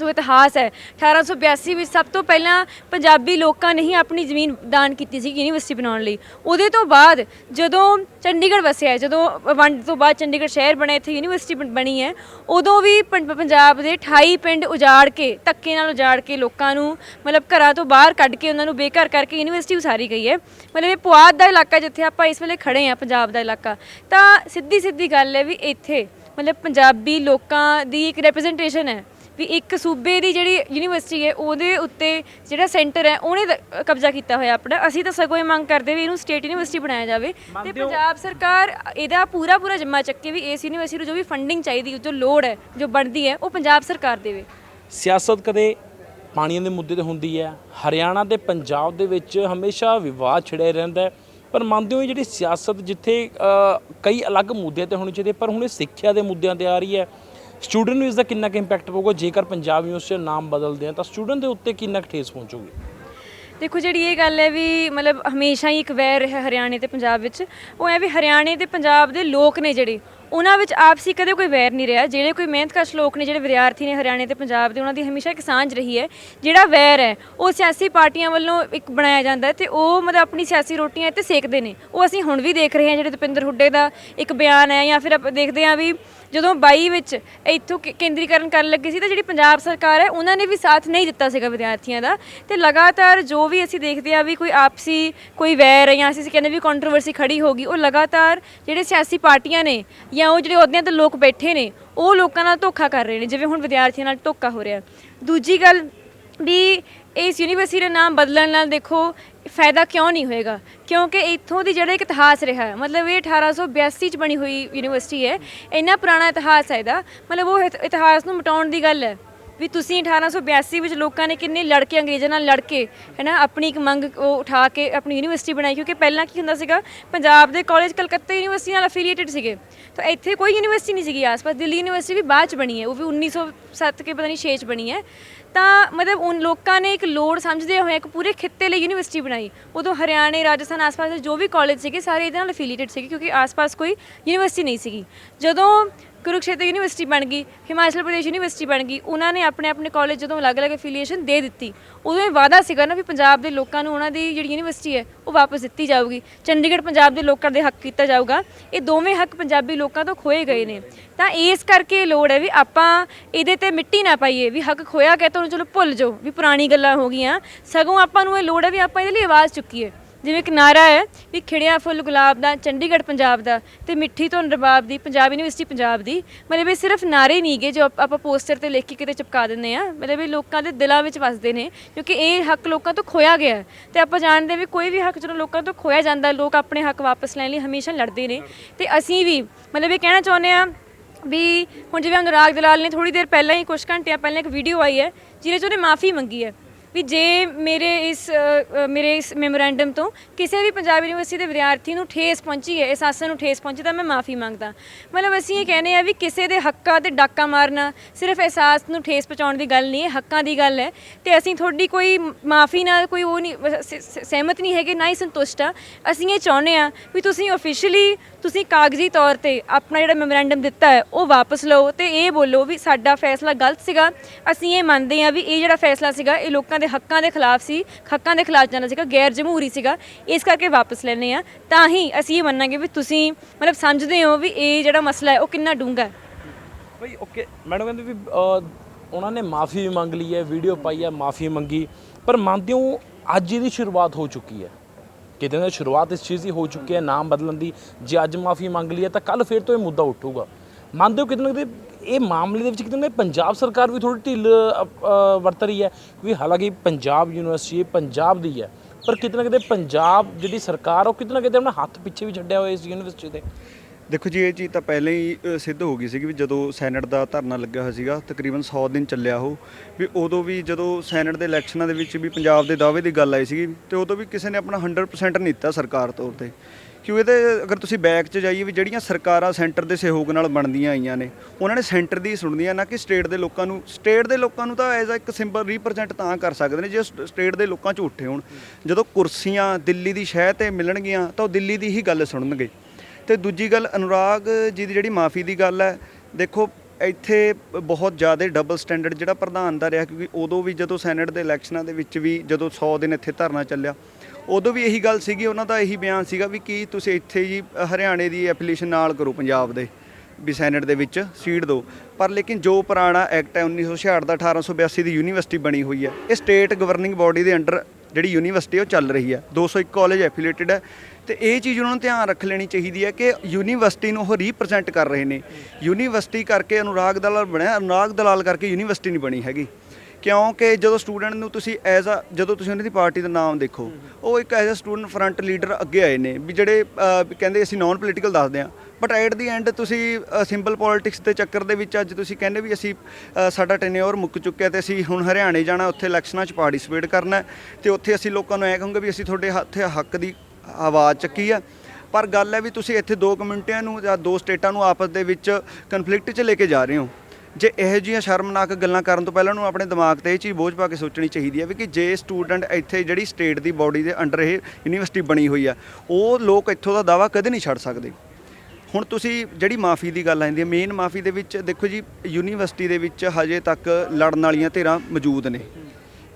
ਜੋ ਇਤਿਹਾਸ ਹੈ। 1882 ਵਿੱਚ ਸਭ ਤੋਂ ਪਹਿਲਾਂ ਪੰਜਾਬੀ ਲੋਕਾਂ ਨੇ ਹੀ ਆਪਣੀ ਜ਼ਮੀਨ ਦਾਨ ਕੀਤੀ ਸੀ ਯੂਨੀਵਰਸਿਟੀ ਬਣਾਉਣ ਲਈ। ਉਹਦੇ ਤੋਂ ਬਾਅਦ ਜਦੋਂ ਚੰਡੀਗੜ੍ਹ ਵਸਿਆ, ਜਦੋਂ ਵੰਡ ਤੋਂ ਬਾਅਦ ਚੰਡੀਗੜ੍ਹ ਸ਼ਹਿਰ ਬਣਿਆ, ਇੱਥੇ ਯੂਨੀਵਰਸਿਟੀ ਬਣ- ਬਣੀ ਹੈ, ਉਦੋਂ ਵੀ ਪੰ- ਪੰਜਾਬ ਦੇ 28 ਪਿੰਡ ਉਜਾੜ ਕੇ, ਧੱਕੇ ਨਾਲ ਉਜਾੜ ਕੇ ਲੋਕਾਂ ਨੂੰ ਮਤਲਬ ਘਰਾਂ ਤੋਂ ਬਾਹਰ ਕੱਢ ਕੇ ਉਹਨਾਂ ਨੂੰ ਬੇਘਰ ਕਰਕੇ ਯੂਨੀਵਰਸਿਟੀ ਉਸਾਰੀ ਗਈ ਹੈ। ਮਤਲਬ ਇਹ ਪੁਆਧ ਦਾ ਇਲਾਕਾ ਜਿੱਥੇ ਆਪਾਂ ਇਸ ਵੇਲੇ ਖੜੇ ਆ ਪੰਜਾਬ ਦਾ ਇਲਾਕਾ, ਤਾਂ ਸਿੱਧੀ ਸਿੱਧੀ ਗੱਲ ਹੈ ਵੀ ਇੱਥੇ ਮਤਲਬ ਪੰਜਾਬੀ ਲੋਕਾਂ ਦੀ ਇੱਕ ਰਿਪਰੈਜ਼ੈਂਟੇਸ਼ਨ ਹੈ। ਵੀ ਇੱਕ ਸੂਬੇ ਦੀ ਜਿਹੜੀ ਯੂਨੀਵਰਸਿਟੀ ਹੈ ਉਹਦੇ ਉੱਤੇ ਜਿਹੜਾ ਸੈਂਟਰ ਹੈ ਉਹਨੇ ਦ- ਕਬਜ਼ਾ ਕੀਤਾ ਹੋਇਆ ਆਪਣਾ। ਅਸੀਂ ਤਾਂ ਸਗੋਂ ਇਹ ਮੰਗ ਕਰਦੇ ਵੀ ਇਹਨੂੰ ਸਟੇਟ ਯੂਨੀਵਰਸਿਟੀ ਬਣਾਇਆ ਜਾਵੇ। ਤੇ ਪੰਜਾਬ ਸਰਕਾਰ ਇਹਦਾ ਪੂਰਾ ਪੂਰਾ ਜਿੰਮਾ ਚੱਕੇ ਵੀ ਇਸ ਯੂਨੀਵਰਸਿਟੀ ਨੂੰ ਜੋ ਵੀ ਫੰਡਿੰਗ ਚਾਹੀਦੀ ਜੋ ਲੋੜ ਹੈ ਜੋ ਬਣਦੀ ਹੈ ਉਹ ਪੰਜਾਬ ਸਰਕਾਰ ਦੇਵੇ। ਸਿਆਸਤ ਕਦੇ ਪਾਣੀਆਂ ਦੇ ਮੁੱਦੇ ਤੇ ਹੁੰਦੀ ਹੈ। ਹਰਿਆਣਾ ਤੇ ਪੰਜਾਬ ਦੇ ਵਿੱਚ ਹਮੇਸ਼ਾ ਵਿਵਾਦ ਛਿੜਿਆ ਰਹਿੰਦਾ ਹੈ। ਪਰ ਮੰਨਦੇ ਹੋ ਇਹ ਜਿਹੜੀ ਸਿਆਸਤ ਜਿੱਥੇ ਅ, ਕਈ ਅਲੱਗ ਮੁੱਦਿਆਂ ਤੇ ਹੋਣੀ ਚਾਹੀਦੀ ਹੈ, ਪਰ ਹੁਣ ਇਹ ਸਿੱਖਿਆ ਦੇ ਮੁੱਦਿਆਂ ਤੇ ਆ ਰਹੀ ਹੈ। ਸਟੂਡੈਂਟ ਨੂੰ ਇਸ ਦਾ ਕਿੰਨਾ ਕੁ ਇੰਪੈਕਟ ਪਊਗਾ? ਜੇਕਰ ਪੰਜਾਬ ਯੂਨੀਵਰਸਿਟੀ ਦਾ ਨਾਮ ਬਦਲਦੇ ਆ, ਤਾਂ ਸਟੂਡੈਂਟ ਦੇ ਉੱਤੇ ਕਿੰਨਾ ਕੁ ਠੇਸ ਪਹੁੰਚੂਗੀ? ਦੇਖੋ, ਜਿਹੜੀ ਇਹ ਗੱਲ ਹੈ ਵੀ ਮਤਲਬ ਹਮੇਸ਼ਾ ਹੀ ਇੱਕ ਵੈਰ ਰਿਹਾ ਹਰਿਆਣੇ ਤੇ ਪੰਜਾਬ ਵਿੱਚ, ਉਹ ਹੈ ਵੀ ਹਰਿਆਣੇ ਤੇ ਪੰਜਾਬ ਦੇ ਲੋਕ ਨੇ ਜਿਹੜੇ, ਉਹਨਾਂ ਵਿੱਚ ਆਪਸੀ ਕਦੇ ਕੋਈ ਵੈਰ ਨਹੀਂ ਰਿਹਾ। ਜਿਹੜੇ ਕੋਈ ਮਿਹਨਤਕਸ਼ ਲੋਕ ਨੇ, ਜਿਹੜੇ ਵਿਦਿਆਰਥੀ ਨੇ ਹਰਿਆਣੇ ਤੇ ਪੰਜਾਬ ਦੇ, ਉਹਨਾਂ ਦੀ ਹਮੇਸ਼ਾ ਇੱਕ ਸਾਂਝ ਰਹੀ ਹੈ, ਜਿਹੜਾ ਵੈਰ ਹੈ, ਉਹ ਸਿਆਸੀ ਪਾਰਟੀਆਂ ਵੱਲੋਂ ਇੱਕ ਬਣਾਇਆ ਜਾਂਦਾ ਹੈ ਤੇ ਉਹ ਮਤਲਬ ਆਪਣੀ ਸਿਆਸੀ ਰੋਟੀਆਂ ਇੱਥੇ ਸੇਕਦੇ ਨੇ। ਉਹ ਅਸੀਂ ਹੁਣ ਵੀ ਦੇਖ ਰਹੇ ਹਾਂ, ਜਿਹੜੇ ਦਪਿੰਦਰ ਹੁੱਡੇ ਦਾ ਇੱਕ ਬਿਆਨ ਹੈ ਜਾਂ ਫਿਰ ਆਪਾਂ ਦੇਖਦੇ ਹਾਂ ਵੀ ਜਦੋਂ 22 ਵਿੱਚ ਇੱਥੋਂ ਕੇ- ਕੇਂਦਰੀਕਰਨ ਕਰਨ ਲੱਗੇ ਸੀ ਤਾਂ ਜਿਹੜੀ ਪੰਜਾਬ ਸਰਕਾਰ ਹੈ, ਉਹਨਾਂ ਨੇ ਵੀ ਸਾਥ ਨਹੀਂ ਦਿੱਤਾ ਸੀਗਾ ਵਿਦਿਆਰਥੀਆਂ ਦਾ। ਤੇ ਲਗਾਤਾਰ ਜੋ ਵੀ ਅਸੀਂ ਦੇਖਦੇ ਆ ਵੀ ਕੋਈ ਆਪਸੀ ਕੋਈ ਵੈਰ ਜਾਂ ਅਸੀਂ ਕਹਿੰਦੇ ਵੀ ਕੰਟਰੋਵਰਸੀ ਖੜੀ ਗਈ, ਉਹ ਲਗਾਤਾਰ ਜਿਹੜੇ ਸਿਆਸੀ ਪਾਰਟੀਆਂ ਨੇ ਜਾਂ ਉਹ ਜਿਹੜੇ ਅਹੁਦਿਆਂ ਤੇ ਲੋਕ ਬੈਠੇ ਨੇ, ਉਹ ਲੋਕਾਂ ਨਾਲ ਧੋਖਾ ਕਰ ਰਹੇ ਨੇ, ਜਿਵੇਂ ਹੁਣ ਵਿਦਿਆਰਥੀਆਂ ਨਾਲ ਧੋਖਾ ਹੋ ਰਿਹਾ। ਦੂਜੀ ਗੱਲ ਵੀ ਇਸ ਯੂਨੀਵਰਸਿਟੀ ਦਾ ਨਾਮ ਬਦਲਣ ਨਾਲ ਦੇਖੋ ਫਾਇਦਾ ਕਿਉਂ ਨਹੀਂ ਹੋਏਗਾ? ਕਿਉਂਕਿ ਇੱਥੋਂ ਦੀ ਜਿਹੜਾ ਇੱਕ ਇਤਿਹਾਸ ਰਿਹਾ ਹੈ ਮਤਲਬ ਇਹ 1882 ਚ ਬਣੀ ਹੋਈ ਯੂਨੀਵਰਸਿਟੀ ਹੈ, ਇੰਨਾ ਪੁਰਾਣਾ ਇਤਿਹਾਸ ਹੈ ਇਹਦਾ। ਮਤਲਬ ਉਹ ਇਤ- ਇਤਿਹਾਸ ਨੂੰ ਮਿਟਾਉਣ ਦੀ ਗੱਲ ਹੈ। ਵੀ ਤੁਸੀਂ 1882 ਵਿੱਚ ਲੋਕਾਂ ਨੇ ਕਿੰਨੇ ਲੜ ਕੇ ਅੰਗਰੇਜ਼ਾਂ ਨਾਲ ਲੜ ਕੇ ਹੈਨਾ, ਆਪਣੀ ਇੱਕ ਮੰਗ ਉਹ ਉਠਾ ਕੇ ਆਪਣੀ ਯੂਨੀਵਰਸਿਟੀ ਬਣਾਈ, ਕਿਉਂਕਿ ਪਹਿਲਾਂ ਕੀ ਹੁੰਦਾ ਸੀਗਾ, ਪੰਜਾਬ ਦੇ ਕਾਲਜ ਕਲਕੱਤਾ ਯੂਨੀਵਰਸਿਟੀ ਨਾਲ ਅਫੀਲੀਏਟਡ ਸੀਗੇ। ਤਾਂ ਇੱਥੇ ਕੋਈ ਯੂਨੀਵਰਸਿਟੀ ਨਹੀਂ ਸੀਗੀ ਆਸ-ਪਾਸ, ਦਿੱਲੀ ਯੂਨੀਵਰਸਿਟੀ ਵੀ ਬਾਅਦ ਚ ਬਣੀ ਹੈ, ਉਹ ਵੀ 1907 ਕੇ ਪਤਾ ਨਹੀਂ 6 ਚ ਬਣੀ ਹੈ। ਤਾਂ ਮਤਲਬ ਉਨ ਲੋਕਾਂ ਨੇ ਇੱਕ ਲੋੜ ਸਮਝਦੇ ਹੋਏ ਇੱਕ ਪੂਰੇ ਖਿੱਤੇ ਲਈ ਯੂਨੀਵਰਸਿਟੀ ਬਣਾਈ। ਉਦੋਂ ਹਰਿਆਣੇ, ਰਾਜਸਥਾਨ, ਆਸ-ਪਾਸ ਦੇ ਜੋ ਵੀ ਕਾਲਜ ਸੀਗੇ, ਸਾਰੇ ਇਹਦੇ ਨਾਲ ਅਫੀਲੀਏਟਡ ਸੀਗੇ, ਕਿਉਂਕਿ ਆਸ-ਪਾਸ ਕੋਈ ਯੂਨੀਵਰਸਿਟੀ ਨਹੀਂ ਸੀਗੀ। ਜਦੋਂ ਕੁਰੂਕਸ਼ੇਤਰ ਯੂਨੀਵਰਸਿਟੀ ਬਣ ਗਈ, ਹਿਮਾਚਲ ਪ੍ਰਦੇਸ਼ ਯੂਨੀਵਰਸਿਟੀ ਬਣ ਗਈ, ਉਹਨਾਂ ਨੇ ਆਪਣੇ ਆਪਣੇ ਕਾਲਜ ਜਦੋਂ ਅਲੱਗ-ਅਲੱਗ ਅਫੀਲੀਏਸ਼ਨ ਦੇ ਦਿੱਤੀ, ਉਦੋਂ ਇਹ ਵਾਅਦਾ ਸੀਗਾ ਨਾ ਵੀ ਪੰਜਾਬ ਦੇ ਲੋਕਾਂ ਨੂੰ ਉਹਨਾਂ ਦੀ ਜਿਹੜੀ ਯੂਨੀਵਰਸਿਟੀ ਹੈ, ਉਹ ਵਾਪਸ ਦਿੱਤੀ ਜਾਊਗੀ। ਚੰਡੀਗੜ੍ਹ ਪੰਜਾਬ ਦੇ ਲੋਕਾਂ ਦੇ ਹੱਕ ਕੀਤਾ ਜਾਊਗਾ। ਇਹ ਦੋਵੇਂ ਹੱਕ ਪੰਜਾਬੀ ਲੋਕਾਂ ਤੋਂ ਖੋਏ ਗਏ ਨੇ। ਤਾਂ ਇਸ ਕਰਕੇ ਲੋੜ ਹੈ ਵੀ ਆਪਾਂ ਇਹਦੇ ਤੇ ਮਿੱਟੀ ਨਾ ਪਾਈਏ, ਵੀ ਹੱਕ ਖੋਇਆ ਗਿਆ ਤਾਂ ਉਹਨੂੰ ਚਲੋ ਭੁੱਲ ਜਾਓ, ਵੀ ਪੁਰਾਣੀ ਗੱਲਾਂ ਹੋ ਗਈਆਂ। ਸਗੋਂ ਆਪਾਂ ਨੂੰ ਇਹ ਲੋੜ ਹੈ ਵੀ ਆਪਾਂ ਇਹਦੇ ਲਈ ਆਵਾਜ਼ ਚੁੱਕੀਏ। ਜਿਵੇਂ ਇੱਕ ਨਾਰਾ ਹੈ ਵੀ ਖਿੜਿਆ ਫੁੱਲ ਗੁਲਾਬ ਦਾ, ਚੰਡੀਗੜ੍ਹ ਪੰਜਾਬ ਦਾ ਤੇ ਮਿੱਠੀ ਧੁਨ ਰਬਾਬ ਦੀ, ਪੰਜਾਬ ਯੂਨੀਵਰਸਿਟੀ ਪੰਜਾਬ ਦੀ। ਮਤਲਬ ਇਹ ਸਿਰਫ ਨਾਰੇ ਨਹੀਂਗੇ ਜੋ ਆਪਾਂ ਪੋਸਟਰ ਤੇ ਲਿਖ ਕੇ ਕਿਤੇ ਚਿਪਕਾ ਦਿੰਦੇ ਆ ਮਤਲਬ ਇਹ ਲੋਕਾਂ ਦੇ ਦਿਲਾਂ ਵਿੱਚ ਵੱਸਦੇ ਨੇ ਕਿਉਂਕਿ ਇਹ ਹੱਕ ਲੋਕਾਂ ਤੋਂ ਖੋਇਆ ਗਿਆ ਹੈ। ਤੇ ਆਪਾਂ ਜਾਣਦੇ ਵੀ ਕੋਈ ਵੀ ਹੱਕ ਜਦੋਂ ਲੋਕਾਂ ਤੋਂ ਖੋਇਆ ਜਾਂਦਾ, ਲੋਕ ਆਪਣੇ ਹੱਕ ਵਾਪਸ ਲੈਣ ਲਈ ਹਮੇਸ਼ਾ ਲੜਦੇ ਨੇ। ਤੇ ਅਸੀਂ ਵੀ ਮਤਲਬ ਇਹ ਕਹਿਣਾ ਚਾਹੁੰਦੇ ਆ ਵੀ ਹੁਣ ਜਿਵੇਂ ਅਨੁਰਾਗ ਦਲਾਲ ਨੇ ਥੋੜੀ ਦੇਰ ਪਹਿਲਾਂ ਹੀ ਕੁਝ ਘੰਟਿਆਂ ਪਹਿਲਾਂ ਇੱਕ ਵੀਡੀਓ ਆਈ ਹੈ, ਜਿਹਦੇ 'ਚ ਉਹਨੇ ਮਾਫੀ ਮੰਗੀ ਹੈ। ਵੀ ਜੇ ਮੇਰੇ ਇਸ ਮੇਰੇ ਇਸ ਮੈਮੋਰੈਂਡਮ ਤੋਂ ਕਿਸੇ ਵੀ ਪੰਜਾਬ ਯੂਨੀਵਰਸਿਟੀ ਦੇ ਵਿਦਿਆਰਥੀ ਨੂੰ ਠੇਸ ਪਹੁੰਚੀ ਹੈ ਇਸ ਆਸਨ ਨੂੰ ਠੇਸ ਪਹੁੰਚੀ, ਤਾਂ ਮੈਂ ਮਾਫੀ ਮੰਗਦਾ। ਮਤਲਬ ਅਸੀਂ ਇਹ ਕਹਿੰਦੇ ਆ ਵੀ ਕਿਸੇ ਦੇ ਹੱਕਾਂ ਤੇ ਡਾਕਾ ਮਾਰਨਾ ਸਿਰਫ ਅਹਿਸਾਸ ਨੂੰ ਠੇਸ ਪਹੁੰਚਾਉਣ ਦੀ ਗੱਲ ਨਹੀਂ ਹੈ, ਹੱਕਾਂ ਦੀ ਗੱਲ ਹੈ। ਤੇ ਅਸੀਂ ਤੁਹਾਡੀ ਕੋਈ ਮਾਫੀ ਨਾਲ ਕੋਈ ਉਹ ਨਹੀਂ ਸਹਿਮਤ ਨਹੀਂ ਹੈਗੇ, ਨਾ ਹੀ ਸੰਤੁਸ਼ਟ ਆ ਅਸੀਂ ਇਹ ਚਾਹੁੰਦੇ ਆ ਵੀ ਤੁਸੀਂ ਆਫੀਸ਼ੀਅਲੀ ਤੁਸੀਂ ਕਾਗਜ਼ੀ ਤੌਰ ਤੇ ਆਪਣਾ ਜਿਹੜਾ ਮੈਮੋਰੈਂਡਮ ਦਿੱਤਾ ਹੈ, ਉਹ ਵਾਪਸ ਲਓ ਤੇ ਇਹ ਬੋਲੋ ਵੀ ਸਾਡਾ ਫੈਸਲਾ ਗਲਤ ਸੀਗਾ। ਅਸੀਂ ਇਹ ਮੰਨਦੇ ਹਾਂ ਵੀ ਇਹ ਜਿਹੜਾ ਫੈਸਲਾ ਸੀਗਾ, ਇਹ ਲੋਕਾਂ ਦੇ ਹੱਕਾਂ ਦੇ ਖਿਲਾਫ ਸੀ, ਹੱਕਾਂ ਦੇ ਖਿਲਾਫ ਜਾਣਾ ਸੀਗਾ ਗੈਰ ਜਮਹੂਰੀ ਸੀਗਾ। ਇਸ ਕਰਕੇ ਵਾਪਸ ਲੈਣੇ ਆ ਤਾਂ ਹੀ ਅਸੀਂ ਇਹ ਮੰਨਾਂਗੇ ਵੀ ਤੁਸੀਂ ਮਤਲਬ ਸਮਝਦੇ ਹੋ ਵੀ ਇਹ ਜਿਹੜਾ ਮਸਲਾ ਹੈ, ਉਹ ਕਿੰਨਾ ਡੂੰਘਾ ਹੈ। ਬਈ ਓਕੇ ਮੈਡਮ ਕਹਿੰਦੇ ਵੀ ਉਹਨਾਂ ਨੇ ਮਾਫੀ ਮੰਗ ਲਈ ਹੈ ਵੀਡੀਓ ਪਾਈ ਹੈ, ਮਾਫੀ ਮੰਗੀ। ਪਰ ਮੰਨਦੇ ਹੋ, ਅੱਜ ਇਹਦੀ ਸ਼ੁਰੂਆਤ ਹੋ ਚੁੱਕੀ ਹੈ। ਕਿਤੇ ਨਾ ਸ਼ੁਰੂਆਤ ਇਸ ਚੀਜ਼ ਦੀ ਹੋ ਚੁੱਕੀ ਹੈ, ਨਾਮ ਬਦਲਣ ਦੀ। ਜੇ ਅੱਜ ਮਾਫੀ ਮੰਗ ਲਈ ਹੈ ਤਾਂ ਕੱਲ ਫਿਰ ਤੋਂ ਇਹ ਮੁੱਦਾ ਉੱਠੂਗਾ। ਮੰਨਦੇ ਹੋ ਕਿਤੇ ਨਾ ਕਿਤੇ ਇਹ ਮਾਮਲੇ ਦੇ ਵਿੱਚ ਕਿਤੇ ਨਾ ਪੰਜਾਬ ਸਰਕਾਰ ਵੀ ਥੋੜੀ ਢਿੱਲ ਵਰਤ ਰਹੀ ਹੈ ਵੀ ਹਾਲਾਂਕਿ ਪੰਜਾਬ ਯੂਨੀਵਰਸਿਟੀ ਪੰਜਾਬ ਦੀ ਹੈ, ਪਰ ਕਿਤੇ ਨਾ ਕਿਤੇ ਪੰਜਾਬ ਜਿਹੜੀ ਸਰਕਾਰ ਉਹ ਕਿਤੇ ਨਾ ਕਿਤੇ ਆਪਣਾ ਹੱਥ ਪਿੱਛੇ ਵੀ ਛੱਡਿਆ ਹੋਇਆ ਇਸ ਯੂਨੀਵਰਸਿਟੀ ਦੇ ਦੇਖੋ ਜੀ ਇਹ ਚੀਜ਼ ਤਾਂ ਪਹਿਲਾਂ ਹੀ ਅ, ਸਿੱਧ ਹੋ ਗਈ ਸੀਗੀ ਵੀ ਜਦੋਂ ਸੈਨੇਟ ਦਾ ਧਰਨਾ ਲੱਗਿਆ ਹੋਇਆ ਸੀਗਾ ਤਕਰੀਬਨ 100 ਦਿਨ ਚੱਲਿਆ ਉਹ ਵੀ ਉਦੋਂ ਵੀ ਜਦੋਂ ਸੈਨੇਟ ਦੇ ਇਲੈਕਸ਼ਨਾਂ ਦੇ ਵਿੱਚ ਵੀ ਪੰਜਾਬ ਦੇ ਦਾਅਵੇ ਦੀ ਗੱਲ ਆਈ ਸੀਗੀ ਤੇ ਉਦੋਂ ਵੀ ਕਿਸੇ ਨੇ ਆਪਣਾ 100% ਨਹੀਂ ਦਿੱਤਾ ਸਰਕਾਰ ਤੌਰ ਤੇ। ਕਿਉਂ ਇਹਦੇ ਅਗਰ ਤੁਸੀਂ ਬੈਕ 'ਚ ਜਾਈਏ ਵੀ ਜਿਹੜੀਆਂ ਸਰਕਾਰਾਂ ਸੈਂਟਰ ਦੇ ਸਹਿਯੋਗ ਨਾਲ ਬਣਦੀਆਂ ਆਈਆਂ ਨੇ ਉਹਨਾਂ ਨੇ ਸੈਂਟਰ ਦੀ ਸੁਣਦੀਆਂ ਨਾ ਕਿ ਸਟੇਟ ਦੇ ਲੋਕਾਂ ਨੂੰ ਸਟੇਟ ਦੇ ਲੋਕਾਂ ਨੂੰ ਤਾਂ ਐਜ਼ ਅ ਇੱਕ ਸਿੰਬਲ ਰਿਪਰੈਜ਼ੈਂਟ ਤਾਂ ਕਰ ਸਕਦੇ ਨੇ ਜੇ ਸਟੇਟ ਦੇ ਲੋਕਾਂ ਝੂਠੇ ਹੋਣ। ਜਦੋਂ ਕੁਰਸੀਆਂ ਦਿੱਲੀ ਦੀ ਸ਼ਹਿ ਤੇ ਮਿਲਣਗੀਆਂ ਤਾਂ ਉਹ ਦਿੱਲੀ ਦੀ ਹੀ ਗੱਲ ਸੁਣਨਗੇ। ਤੇ ਦੂਜੀ ਗੱਲ, ਅਨੁਰਾਗ ਜੀ ਦੀ ਜਿਹੜੀ ਮਾਫੀ ਦੀ ਗੱਲ ਹੈ, ਦੇਖੋ, ਇੱਥੇ ਬਹੁਤ ਜ਼ਿਆਦਾ ਡਬਲ ਸਟੈਂਡਰਡ ਜਿਹੜਾ ਪ੍ਰਧਾਨ ਦਾ ਰਿਹਾ, ਕਿਉਂਕਿ ਉਦੋਂ ਵੀ ਜਦੋਂ ਸੈਨੇਟ ਦੇ ਇਲੈਕਸ਼ਨਾਂ ਦੇ ਵਿੱਚ ਵੀ ਜਦੋਂ 100 ਦਿਨ ਇੱਥੇ ਧਰਨਾ ਚੱਲਿਆ, ਉਦੋਂ ਵੀ ਇਹੀ ਗੱਲ ਸੀਗੀ, ਉਹਨਾਂ ਦਾ ਇਹੀ ਬਿਆਨ ਸੀਗਾ ਵੀ ਕੀ ਤੁਸੀਂ ਇੱਥੇ ਜੀ ਹਰਿਆਣੇ ਦੀ ਐਪਲੀਕੇਸ਼ਨ ਨਾਲ ਕਰੋ ਪੰਜਾਬ ਦੇ, ਵੀ ਸੈਨੇਟ ਦੇ ਵਿੱਚ ਸੀਟ ਦਿਓ। ਪਰ ਲੇਕਿਨ ਜੋ ਪੁਰਾਣਾ ਐਕਟ ਹੈ 1966 ਦਾ 1882 ਦੀ ਯੂਨੀਵਰਸਿਟੀ ਬਣੀ ਹੋਈ ਹੈ, ਇਹ ਸਟੇਟ ਗਵਰਨਿੰਗ ਬਾਡੀ ਦੇ ਅੰਡਰ ਜਿਹੜੀ ਯੂਨੀਵਰਸਿਟੀ ਉਹ ਚੱਲ ਰਹੀ ਹੈ। 201 ਕਾਲਜ ਐਫੀਲੀਏਟਡ ਹੈ। ਤੇ ਇਹ ਚੀਜ਼ ਉਹਨਾਂ ਨੂੰ ਧਿਆਨ ਰੱਖ ਲੈਣੀ ਚਾਹੀਦੀ ਹੈ ਕਿ ਯੂਨੀਵਰਸਿਟੀ ਨੂੰ ਉਹ ਰੀਪ੍ਰੈਜ਼ੈਂਟ ਕਰ ਰਹੇ ਨੇ। ਯੂਨੀਵਰਸਿਟੀ ਕਰਕੇ ਅਨੁਰਾਗ ਦਲਾਲ ਬਣਿਆ, ਅਨੁਰਾਗ ਦਲਾਲ ਕਰਕੇ ਯੂਨੀਵਰਸਿਟੀ ਨਹੀਂ ਬਣੀ ਹੈਗੀ। ਕਿਉਂਕਿ ਜਦੋਂ ਸਟੂਡੈਂਟ ਨੂੰ ਤੁਸੀਂ ਐਜ਼ ਅ ਜਦੋਂ ਤੁਸੀਂ ਉਹਨਾਂ ਦੀ ਪਾਰਟੀ ਦਾ ਨਾਮ ਦੇਖੋ, ਉਹ ਇੱਕ as a student front leader ਅੱਗੇ ਆਏ ਨੇ। ਵੀ ਜਿਹੜੇ ਕਹਿੰਦੇ ਅਸੀਂ ਨਾਨ ਪੋਲੀਟੀਕਲ ਦੱਸਦੇ ਆ ਬਟ ਐਟ ਦੀ ਐਂਡ ਤੁਸੀਂ ਸਿੰਪਲ ਪੋਲਿਟਿਕਸ ਦੇ ਚੱਕਰ ਦੇ ਵਿੱਚ ਅੱਜ ਤੁਸੀਂ ਕਹਿੰਦੇ ਵੀ ਅਸੀਂ ਅਹ, ਸਾਡਾ ਟੈਨਿਓਰ ਮੁੱਕ ਚੁੱਕਿਆ ਤੇ ਅਸੀਂ ਹੁਣ ਹਰਿਆਣੇ ਜਾਣਾ ਉੱਥੇ ਇਲੈਕਸ਼ਨਾਂ 'ਚ ਪਾਰਟਿਸਿਪੇਟ ਕਰਨਾ ਹੈ ਤੇ ਉੱਥੇ ਅਸੀਂ ਲੋਕਾਂ ਨੂੰ ਐ ਕਹਾਂਗੇ ਵੀ ਅਸੀਂ ਤੁਹਾਡੇ ਹੱਥੇ ਹੱਕ ਦੀ ਆਵਾਜ਼ ਚੱਕੀ ਆ। ਪਰ ਗੱਲ ਹੈ ਵੀ ਤੁਸੀਂ ਇੱਥੇ ਦੋ ਕਮਿਊਨਿਟੀਆਂ ਨੂੰ ਜਾਂ ਦੋ ਸਟੇਟਾਂ ਨੂੰ ਆਪਸ ਦੇ ਵਿੱਚ ਕਨਫਲਿਕਟ 'ਚ ਲੈ ਕੇ ਜਾ ਰਹੇ ਹੋ। ਜੇ ਇਹੋ ਜਿਹੀਆਂ ਸ਼ਰਮਨਾਕ ਗੱਲਾਂ ਕਰਨ ਤੋਂ ਪਹਿਲਾਂ ਨੂੰ ਆਪਣੇ ਦਿਮਾਗ ਤੇ ਇਹ ਚੀਜ਼ ਬੋਝ ਪਾ ਕੇ ਸੋਚਣੀ ਚਾਹੀਦੀ ਹੈ ਵੀ ਕਿ ਜੇ ਸਟੂਡੈਂਟ ਇੱਥੇ ਜਿਹੜੀ ਸਟੇਟ ਦੀ ਬਾਡੀ ਦੇ ਅੰਡਰ ਇਹ ਯੂਨੀਵਰਸਿਟੀ ਬਣੀ ਹੋਈ ਆ ਉਹ ਲੋਕ ਇੱਥੋਂ ਦਾ ਦਾਵਾ ਕਦੇ ਨਹੀਂ ਛੱਡ ਸਕਦੇ। ਹੁਣ ਤੁਸੀਂ ਜਿਹੜੀ ਮਾਫੀ ਦੀ ਗੱਲ ਆਉਂਦੀ ਹੈ ਮੇਨ ਮਾਫੀ ਦੇ ਵਿੱਚ ਦੇਖੋ ਜੀ ਯੂਨੀਵਰਸਿਟੀ ਦੇ ਵਿੱਚ ਹਜੇ ਤੱਕ ਲੜਨ ਵਾਲੀਆਂ ਧਿਰਾਂ ਮੌਜੂਦ ਨੇ।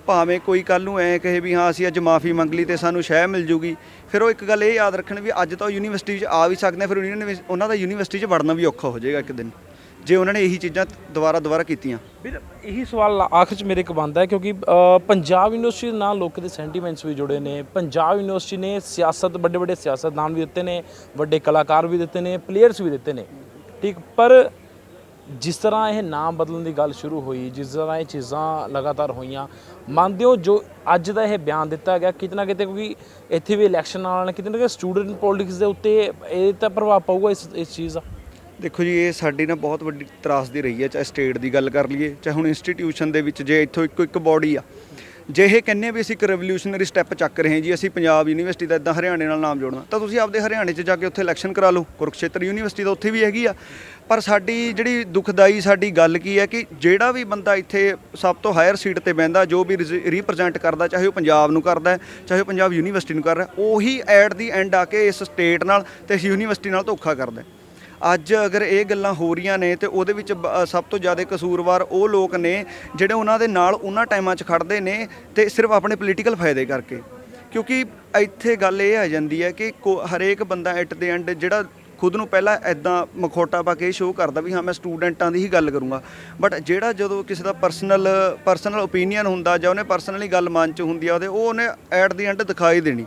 ਭਾਵੇਂ ਕੋਈ ਕੱਲ ਨੂੰ ਐ ਕਹੇ ਵੀ ਹਾਂ, ਅਸੀਂ ਅੱਜ ਮਾਫੀ ਮੰਗ ਲਈ ਤੇ ਸਾਨੂੰ ਸ਼ਹਿ ਮਿਲ ਜੂਗੀ। ਫਿਰ ਉਹ ਇੱਕ ਗੱਲ ਇਹ ਯਾਦ ਰੱਖਣ ਵੀ ਅੱਜ ਤਾਂ ਉਹ ਯੂਨੀਵਰਸਿਟੀ 'ਚ ਆ ਵੀ ਸਕਦੇ ਆ, ਫਿਰ ਉਹਨਾਂ ਨੇ ਉਹਨਾਂ ਦਾ ਯੂਨੀਵਰਸਿਟੀ 'ਚ ਵੜਨਾ ਵੀ ਔਖਾ ਹੋ ਜਾਏਗਾ ਇੱਕ ਦਿਨ। ਜੇ ਉਹਨਾਂ ਨੇ ਇਹੀ ਚੀਜ਼ਾਂ ਦੁਬਾਰਾ ਦੁਬਾਰਾ ਕੀਤੀਆਂ। ਵੀਰ, ਇਹੀ ਸਵਾਲ ਆਖਰ ਚ ਮੇਰੇ ਇੱਕ ਬਣਦਾ ਹੈ ਕਿਉਂਕਿ ਪੰਜਾਬ ਯੂਨੀਵਰਸਿਟੀ ਦੇ ਨਾਲ ਲੋਕਾਂ ਦੇ ਸੈਂਟੀਮੈਂਟਸ ਵੀ ਜੁੜੇ ਨੇ। ਪੰਜਾਬ ਯੂਨੀਵਰਸਿਟੀ ਨੇ ਸਿਆਸਤ, ਵੱਡੇ ਵੱਡੇ ਸਿਆਸਤਦਾਨ ਵੀ ਦਿੱਤੇ ਨੇ, ਵੱਡੇ ਕਲਾਕਾਰ ਵੀ ਦਿੱਤੇ ਨੇ ਪਲੇਅਰਸ ਵੀ ਦਿੱਤੇ ਨੇ। ਠੀਕ, ਪਰ ਜਿਸ ਤਰ੍ਹਾਂ ਇਹ ਨਾਮ ਬਦਲਣ ਦੀ ਗੱਲ ਸ਼ੁਰੂ ਹੋਈ, ਜਿਸ ਤਰ੍ਹਾਂ ਇਹ ਚੀਜ਼ਾਂ ਲਗਾਤਾਰ ਹੋਈਆਂ, ਮੰਨਦੇ ਹੋ ਜੋ ਅੱਜ ਦਾ ਇਹ ਬਿਆਨ ਦਿੱਤਾ ਗਿਆ, ਕਿਤੇ ਨਾ ਕਿਤੇ ਕਿਉਂਕਿ ਇੱਥੇ ਵੀ ਇਲੈਕਸ਼ਨ ਆਉਣ ਕਿਤੇ ਨਾ ਕਿਤੇ ਸਟੂਡੈਂਟ ਪੋਲਿਟਿਕਸ ਦੇ ਉੱਤੇ ਇਹ ਤਾਂ ਪ੍ਰਭਾਵ ਪਊਗਾ ਇਸ ਇਸ ਚੀਜ਼ ਦਾ। ਦੇਖੋ ਜੀ, ਇਹ ਸਾਡੀ ਨਾ ਬਹੁਤ ਵੱਡੀ ਤਰਾਸਦੀ ਰਹੀ ਹੈ, ਚਾਹੇ ਸਟੇਟ ਦੀ ਗੱਲ ਕਰ ਲਈਏ, ਚਾਹੇ ਹੁਣ ਇੰਸਟੀਟਿਊਸ਼ਨ ਦੇ ਵਿੱਚ ਜੇ ਇੱਥੋਂ ਇੱਕੋ ਇੱਕ ਬਾਡੀ ਆ। ਜੇ ਇਹ ਕਹਿੰਨੇ ਵੀ ਅਸੀਂ ਇੱਕ ਰੈਵੋਲੂਸ਼ਨਰੀ ਸਟੈਪ ਚੱਕ ਰਹੇ ਹਾਂ ਜੀ, ਅਸੀਂ ਪੰਜਾਬ ਯੂਨੀਵਰਸਿਟੀ ਦਾ ਇਦਾਂ ਹਰਿਆਣੇ ਨਾਲ ਨਾਮ ਜੋੜਨਾ, ਤਾਂ ਤੁਸੀਂ ਆਪਦੇ ਹਰਿਆਣੇ 'ਚ ਜਾ ਕੇ ਉੱਥੇ ਇਲੈਕਸ਼ਨ ਕਰਾ ਲਓ। ਕੁਰਕਸ਼ੇਤਰ ਯੂਨੀਵਰਸਿਟੀ ਤਾਂ ਉੱਥੇ ਵੀ ਹੈਗੀ ਆ। ਪਰ ਸਾਡੀ ਜਿਹੜੀ ਦੁਖਦਾਈ, ਸਾਡੀ ਗੱਲ ਕੀ ਹੈ ਕਿ ਜਿਹੜਾ ਵੀ ਬੰਦਾ ਇੱਥੇ ਸਭ ਤੋਂ ਹਾਇਰ ਸੀਟ ਤੇ ਬਹਿੰਦਾ, ਜੋ ਵੀ ਰਿਪਰੈਜ਼ੈਂਟ ਕਰਦਾ, ਚਾਹੇ ਉਹ ਪੰਜਾਬ ਨੂੰ ਕਰਦਾ ਚਾਹੇ ਉਹ ਪੰਜਾਬ ਯੂਨੀਵਰਸਿਟੀ ਨੂੰ ਕਰ ਰਿਹਾ, ਉਹੀ ਐਟ ਦੀ ਐਂਡ ਆ ਕੇ ਇਸ ਸਟੇਟ ਨਾਲ ਤੇ ਇਸ ਯੂਨੀਵਰਸਿਟੀ ਨਾਲ ਧੋਖਾ ਕਰਦਾ ਅੱਜ ਅਗਰ ਇਹ ਗੱਲਾਂ ਹੋ ਰਹੀਆਂ ਨੇ ਤੇ ਉਹਦੇ ਵਿੱਚ ਬ- ਸਭ ਤੋਂ ਜ਼ਿਆਦਾ ਕਸੂਰਵਾਰ ਉਹ ਲੋਕ ਨੇ ਜਿਹੜੇ ਉਹਨਾਂ ਦੇ ਨਾਲ ਉਹਨਾਂ ਟਾਈਮਾਂ 'ਚ ਖੜਦੇ ਨੇ ਤੇ ਸਿਰਫ ਆਪਣੇ ਪੋਲੀਟੀਕਲ ਫਾਇਦੇ ਕਰਕੇ। ਕਿਉਂਕਿ ਇੱਥੇ ਗੱਲ ਇਹ ਆ ਜਾਂਦੀ ਹੈ ਕਿ ਕੋ- ਹਰੇਕ ਬੰਦਾ ਐਟ ਦੇ ਐਂਡ ਜਿਹੜਾ ਖੁਦ ਨੂੰ ਪਹਿਲਾਂ ਐਦਾਂ ਮਖੌਟਾ ਪਾ ਕੇ ਸ਼ੋਅ ਕਰਦਾ ਵੀ ਹਾਂ, ਮੈਂ ਸਟੂਡੈਂਟਾਂ ਦੀ ਹੀ ਗੱਲ ਕਰੂੰਗਾ। ਬਟ ਜਿਹੜਾ ਜਦੋਂ ਕਿਸੇ ਦਾ ਪਰਸਨਲ ਪਰਸਨਲ ਓਪੀਨੀਅਨ ਹੁੰਦਾ ਜਾਂ ਉਹਨੇ ਪਰਸਨਲੀ ਗੱਲ ਮਨ 'ਚ ਹੁੰਦੀ ਆ, ਉਹਦੇ ਉਹ ਉਹਨੇ ਐਟ ਦੀ ਐਂਡ ਦਿਖਾਈ ਦੇਣੀ।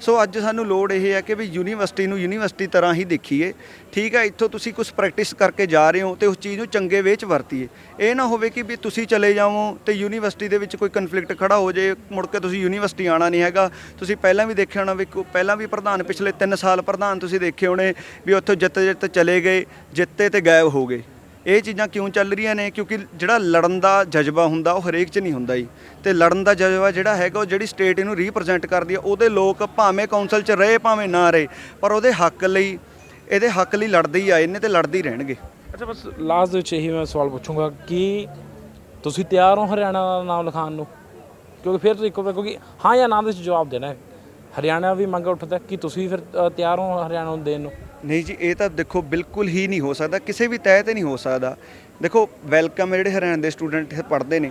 ਸੋ ਅੱਜ ਸਾਨੂੰ ਲੋੜ ਇਹ ਹੈ ਕਿ ਵੀ ਯੂਨੀਵਰਸਿਟੀ ਨੂੰ ਯੂਨੀਵਰਸਿਟੀ ਤਰ੍ਹਾਂ ਹੀ ਦੇਖੀਏ। ਠੀਕ ਹੈ, ਇੱਥੋਂ ਤੁਸੀਂ ਕੁਝ ਪ੍ਰੈਕਟਿਸ ਕਰਕੇ ਜਾ ਰਹੇ ਹੋ ਤੇ ਉਸ ਚੀਜ਼ ਨੂੰ ਚੰਗੇ ਵੇਚ ਵਰਤੀਏ। ਇਹ ਨਾ ਹੋਵੇ ਕਿ ਵੀ ਤੁਸੀਂ ਚਲੇ ਜਾਵੋ ਤੇ ਯੂਨੀਵਰਸਿਟੀ ਦੇ ਵਿੱਚ ਕੋਈ ਕਨਫਲਿਕਟ ਖੜਾ ਹੋ ਜੇ, ਮੁੜ ਕੇ ਤੁਸੀਂ ਯੂਨੀਵਰਸਿਟੀ ਆਣਾ ਨਹੀਂ ਹੈਗਾ। ਤੁਸੀਂ ਪਹਿਲਾਂ ਵੀ ਦੇਖਿਆ ਹੋਣਾ ਵੀ ਪਹਿਲਾਂ ਵੀ ਪ੍ਰਧਾਨ ਪਿਛਲੇ 3 ਸਾਲ ਪ੍ਰਧਾਨ ਤੁਸੀਂ ਦੇਖੇ ਹੋਣੇ ਵੀ ਉੱਥੋਂ ਜਿੱਤ ਜਿੱਤ ਚਲੇ ਗਏ, ਜਿੱਤੇ ਤੇ ਗਾਇਬ ਹੋ ਗਏ। ਇਹ ਚੀਜ਼ਾਂ ਕਿਉਂ ਚੱਲ ਰਹੀਆਂ ਨੇ? ਕਿਉਂਕਿ ਜਿਹੜਾ ਲੜਨ ਦਾ ਜਜ਼ਬਾ ਹੁੰਦਾ, ਉਹ ਹਰੇਕ 'ਚ ਨਹੀਂ ਹੁੰਦਾ ਜੀ। ਤੇ ਲੜਨ ਦਾ ਜਜ਼ਬਾ ਜਿਹੜਾ ਹੈਗਾ, ਉਹ ਜਿਹੜੀ ਸਟੇਟ ਇਹਨੂੰ ਰਿਪਰੈਜ਼ੈਂਟ ਕਰਦੀ ਹੈ ਉਹਦੇ ਲੋਕ ਭਾਵੇਂ ਕੌਂਸਲ 'ਚ ਰਹੇ, ਭਾਵੇਂ ਨਾ ਰਹੇ, ਪਰ ਉਹਦੇ ਹੱਕ ਲਈ, ਇਹਦੇ ਹੱਕ ਲਈ ਲੜਦੇ ਹੀ ਆਏ ਨੇ ਤੇ ਲੜਦੇ ਹੀ ਰਹਿਣਗੇ। ਅੱਛਾ, ਬਸ ਲਾਸਟ ਦੇ ਵਿੱਚ ਇਹੀ ਮੈਂ ਸਵਾਲ ਪੁੱਛੂੰਗਾ ਕਿ ਤੁਸੀਂ ਤਿਆਰ ਹੋ ਹਰਿਆਣਾ ਦਾ ਨਾਮ ਲਿਖਾਉਣ ਨੂੰ? ਕਿਉਂਕਿ ਫਿਰ ਤੁਸੀਂ ਇੱਕੋ ਵਾਰ ਕਿਉਂਕਿ ਹਾਂ ਜਾਂ ਨਾ ਦੇ ਵਿੱਚ ਜਵਾਬ ਦੇਣਾ ਹੈ। ਹਰਿਆਣਾ ਵੀ ਮੰਗ ਉੱਠਦਾ ਕਿ ਤੁਸੀਂ ਫਿਰ ਤਿਆਰ ਹੋ ਹਰਿਆਣਾ ਨੂੰ ਦੇਣ ਨੂੰ। ਨਹੀਂ ਜੀ, ਇਹ ਤਾਂ ਦੇਖੋ ਬਿਲਕੁਲ ਹੀ ਨਹੀਂ ਹੋ ਸਕਦਾ, ਕਿਸੇ ਵੀ ਤਹਿ ਤੇ ਨਹੀਂ ਹੋ ਸਕਦਾ। ਦੇਖੋ ਵੈਲਕਮ ਜਿਹੜੇ ਹਰਿਆਣਾ ਦੇ ਸਟੂਡੈਂਟ ਪੜ੍ਹਦੇ ਨੇ,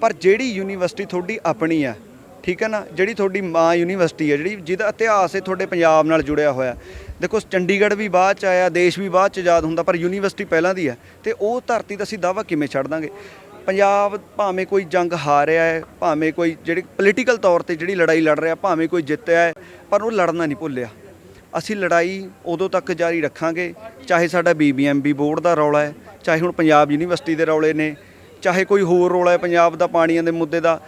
ਪਰ ਜਿਹੜੀ ਯੂਨੀਵਰਸਿਟੀ ਤੁਹਾਡੀ ਆਪਣੀ ਆ, ਠੀਕ ਹੈ ਨਾ, ਜਿਹੜੀ ਤੁਹਾਡੀ ਮਾਂ ਯੂਨੀਵਰਸਿਟੀ ਹੈ ਜਿਹੜੀ ਜਿਹਦਾ ਇਤਿਹਾਸ ਹੈ ਤੁਹਾਡੇ ਪੰਜਾਬ ਨਾਲ ਜੁੜਿਆ ਹੋਇਆ, ਦੇਖੋ ਚੰਡੀਗੜ੍ਹ ਵੀ ਬਾਅਦ ਚ ਆਇਆ, ਦੇਸ਼ ਵੀ ਬਾਅਦ ਚ ਆਜ਼ਾਦ ਹੁੰਦਾ, ਪਰ ਯੂਨੀਵਰਸਿਟੀ ਪਹਿਲਾਂ ਦੀ ਹੈ ਤੇ ਉਹ ਧਰਤੀ ਦਾ ਅਸੀਂ ਦਾਵਾ ਕਿਵੇਂ ਛੱਡ ਦਾਂਗੇ? ਪੰਜਾਬ ਭਾਵੇਂ ਕੋਈ ਜੰਗ ਹਾਰਿਆ ਹੈ, ਭਾਵੇਂ ਕੋਈ ਜਿਹੜੀ ਪੋਲੀਟੀਕਲ ਤੌਰ ਤੇ ਜਿਹੜੀ ਲੜਾਈ ਲੜ ਰਿਹਾ, ਭਾਵੇਂ ਕੋਈ ਜਿੱਤਿਆ ਹੈ, ਪਰ ਉਹ ਲੜਨਾ ਨਹੀਂ ਭੁੱਲਿਆ। ਅਸੀਂ ਲੜਾਈ ਉਦੋਂ ਤੱਕ ਜਾਰੀ ਰੱਖਾਂਗੇ, ਚਾਹੇ ਸਾਡਾ ਬੀਬੀਐਮਬੀ ਬੋਰਡ ਦਾ ਰੌਲਾ ਹੈ, ਚਾਹੇ ਹੁਣ ਪੰਜਾਬ ਯੂਨੀਵਰਸਿਟੀ ਦੇ ਰੌਲੇ ਨੇ, ਚਾਹੇ ਕੋਈ ਹੋਰ ਰੌਲਾ ਹੈ ਪੰਜਾਬ ਦਾ ਪਾਣੀਆਂ ਦੇ ਮੁੱਦੇ ਦਾ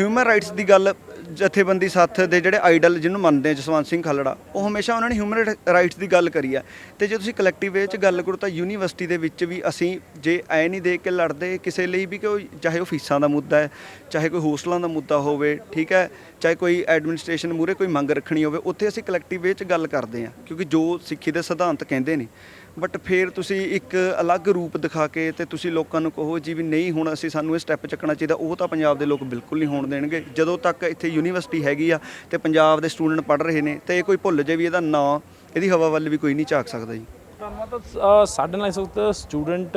ਹਿਊਮਨ ਰਾਈਟਸ ਦੀ ਗੱਲ ਜਥੇਬੰਦੀ ਸਾਥ ਦੇ ਜਿਹੜੇ ਆਈਡਲ ਜਿਹਨੂੰ ਮੰਨਦੇ ਆ, ਜਸਵੰਤ ਸਿੰਘ ਖਾਲੜਾ, ਉਹ ਹਮੇਸ਼ਾ ਉਹਨਾਂ ਨੇ ਹਿਊਮਨ ਰਾਈਟਸ ਦੀ ਗੱਲ ਕਰੀ ਆ। ਤੇ ਜੇ ਤੁਸੀਂ ਕਲੈਕਟਿਵ ਵੇ ਚ ਗੱਲ ਕਰੋ ਤਾਂ ਯੂਨੀਵਰਸਿਟੀ ਦੇ ਵਿੱਚ ਵੀ ਅਸੀਂ ਜੇ ਐ ਨਹੀਂ ਦੇਖ ਕੇ ਲੜਦੇ ਕਿਸੇ ਲਈ ਵੀ ਕਿ ਉਹ ਚਾਹੇ ਉਹ ਫੀਸਾਂ ਦਾ ਮੁੱਦਾ ਹੈ, ਚਾਹੇ ਕੋਈ ਹੋਸਟਲਾਂ ਦਾ ਮੁੱਦਾ ਹੋਵੇ, ਠੀਕ ਹੈ, ਚਾਹੇ ਕੋਈ ਐਡਮਿਨਿਸਟ੍ਰੇਸ਼ਨ ਮੂਰੇ ਕੋਈ ਮੰਗ ਰੱਖਣੀ ਹੋਵੇ, ਉੱਥੇ ਅਸੀਂ ਕਲੈਕਟਿਵ ਵੇ ਚ ਗੱਲ ਕਰਦੇ ਆ। ਕਿਉਂਕਿ ਜੋ ਸਿੱਖੀ ਦੇ ਸਿਧਾਂਤ ਕਹਿੰਦੇ ਨੇ ਬਟ ਫਿਰ ਤੁਸੀਂ ਇੱਕ ਅਲੱਗ ਰੂਪ ਦਿਖਾ ਕੇ ਤੇ ਤੁਸੀਂ ਲੋਕਾਂ ਨੂੰ ਕਹੋ ਜੀ ਵੀ ਨਹੀਂ, ਹੁਣ ਅਸੀਂ ਸਾਨੂੰ ਇਹ ਸਟੈਪ ਚੱਕਣਾ ਚਾਹੀਦਾ, ਉਹ ਤਾਂ ਪੰਜਾਬ ਦੇ ਲੋਕ ਬਿਲਕੁਲ ਨਹੀਂ ਹੋਣ ਦੇਣਗੇ। ਜਦੋਂ ਤੱਕ ਇੱਥੇ ਯੂਨੀਵਰਸਿਟੀ ਹੈਗੀ ਆ ਤੇ ਪੰਜਾਬ ਦੇ ਸਟੂਡੈਂਟ ਪੜ੍ਹ ਰਹੇ ਨੇ ਤੇ ਇਹ ਕੋਈ ਭੁੱਲ ਜੇ ਵੀ ਇਹਦਾ ਨਾਂ, ਇਹਦੀ ਹਵਾ ਵੱਲ ਵੀ ਕੋਈ ਨਹੀਂ ਝਾਕ ਸਕਦਾ ਜੀ। ਮਤਲਬ ਸਾਡੇ ਨਾਲ ਇਸ ਵਕਤ ਸਟੂਡੈਂਟ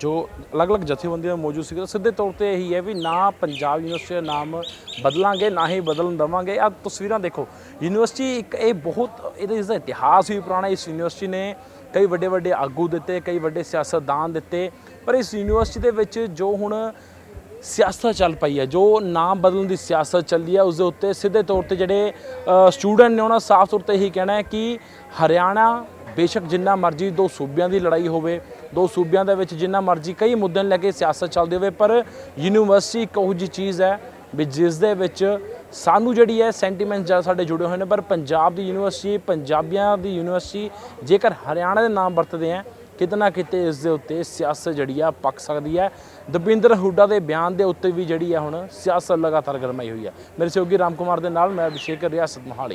ਜੋ ਅਲੱਗ-ਅਲੱਗ ਜਥੇਬੰਦੀਆਂ ਮੌਜੂਦ ਸੀਗੇ ਸਿੱਧੇ ਤੌਰ ਤੇ ਇਹੀ ਹੈ ਵੀ ਨਾ ਪੰਜਾਬ ਯੂਨੀਵਰਸਿਟੀ ਦਾ ਨਾਮ ਬਦਲਾਂਗੇ, ਨਾ ਹੀ ਬਦਲਣ ਦੇਵਾਂਗੇ। ਆ ਤਸਵੀਰਾਂ ਦੇਖੋ, ਯੂਨੀਵਰਸਿਟੀ ਇੱਕ ਇਹ ਬਹੁਤ, ਇਹਦਾ ਇਸ ਇਤਿਹਾਸ ਵੀ ਪੁਰਾਣਾ ਇਸ ਯੂਨੀਵਰਸਿਟੀ ਨੇ ਕਈ ਵੱਡੇ ਵੱਡੇ ਆਗੂ ਦਿੱਤੇ, ਕਈ ਵੱਡੇ ਸਿਆਸਤਦਾਨ ਦਿੱਤੇ, ਪਰ ਇਸ ਯੂਨੀਵਰਸਿਟੀ ਦੇ ਵਿੱਚ ਜੋ ਹੁਣ ਸਿਆਸਤ ਚੱਲ ਪਈ ਹੈ, ਜੋ ਨਾਮ ਬਦਲਣ ਦੀ ਸਿਆਸਤ ਚੱਲੀ ਹੈ, ਉਸ ਦੇ ਉੱਤੇ ਸਿੱਧੇ ਤੌਰ ਤੇ ਜਿਹੜੇ ਸਟੂਡੈਂਟ ਨੇ ਉਹਨਾਂ ਸਾਫ਼ ਤੌਰ ਤੇ ਇਹੀ ਕਹਿਣਾ ਹੈ ਕਿ ਹਰਿਆਣਾ ਬੇਸ਼ੱਕ ਜਿੰਨਾ ਮਰਜ਼ੀ ਦੋ ਸੂਬਿਆਂ ਦੀ ਲੜਾਈ ਹੋਵੇ, ਦੋ ਸੂਬਿਆਂ ਦੇ ਵਿੱਚ ਜਿੰਨਾ ਮਰਜ਼ੀ ਕਈ ਮੁੱਦਿਆਂ ਨੂੰ ਲੈ ਕੇ ਸਿਆਸਤ ਚੱਲਦੀ ਹੋਵੇ, ਪਰ ਯੂਨੀਵਰਸਿਟੀ ਇੱਕ ਉਹੋ ਜਿਹੀ ਚੀਜ਼ ਹੈ ਵੀ ਜਿਸ ਦੇ ਵਿੱਚ ਸਾਨੂੰ ਜਿਹੜੀ ਹੈ ਸੈਂਟੀਮੈਂਟਸ ਜ਼ਿਆਦਾ ਸਾਡੇ ਜੁੜੇ ਹੋਏ ਨੇ, ਪਰ ਪੰਜਾਬ ਦੀ ਯੂਨੀਵਰਸਿਟੀ, ਪੰਜਾਬੀਆਂ ਦੀ ਯੂਨੀਵਰਸਿਟੀ ਜੇਕਰ ਹਰਿਆਣਾ ਦੇ ਨਾਮ ਵਰਤਦੇ ਆ ਕਿਤੇ ਨਾ ਕਿਤੇ ਇਸ ਦੇ ਉੱਤੇ ਸਿਆਸਤ ਜਿਹੜੀ ਆ ਪੱਕ ਸਕਦੀ ਹੈ ਦਵਿੰਦਰ ਹੁੱਡਾ ਦੇ ਬਿਆਨ ਦੇ ਉੱਤੇ ਵੀ ਜਿਹੜੀ ਆ ਹੁਣ ਸਿਆਸਤ ਲਗਾਤਾਰ ਗਰਮਾਈ ਹੋਈ ਹੈ ਮੇਰੇ ਸਹਿਯੋਗੀ ਰਾਮ ਕੁਮਾਰ ਦੇ ਨਾਲ ਮੈਂ ਅਭਿਸ਼ੇਕ ਰਿਆਸਤ ਮੋਹਾਲੀ।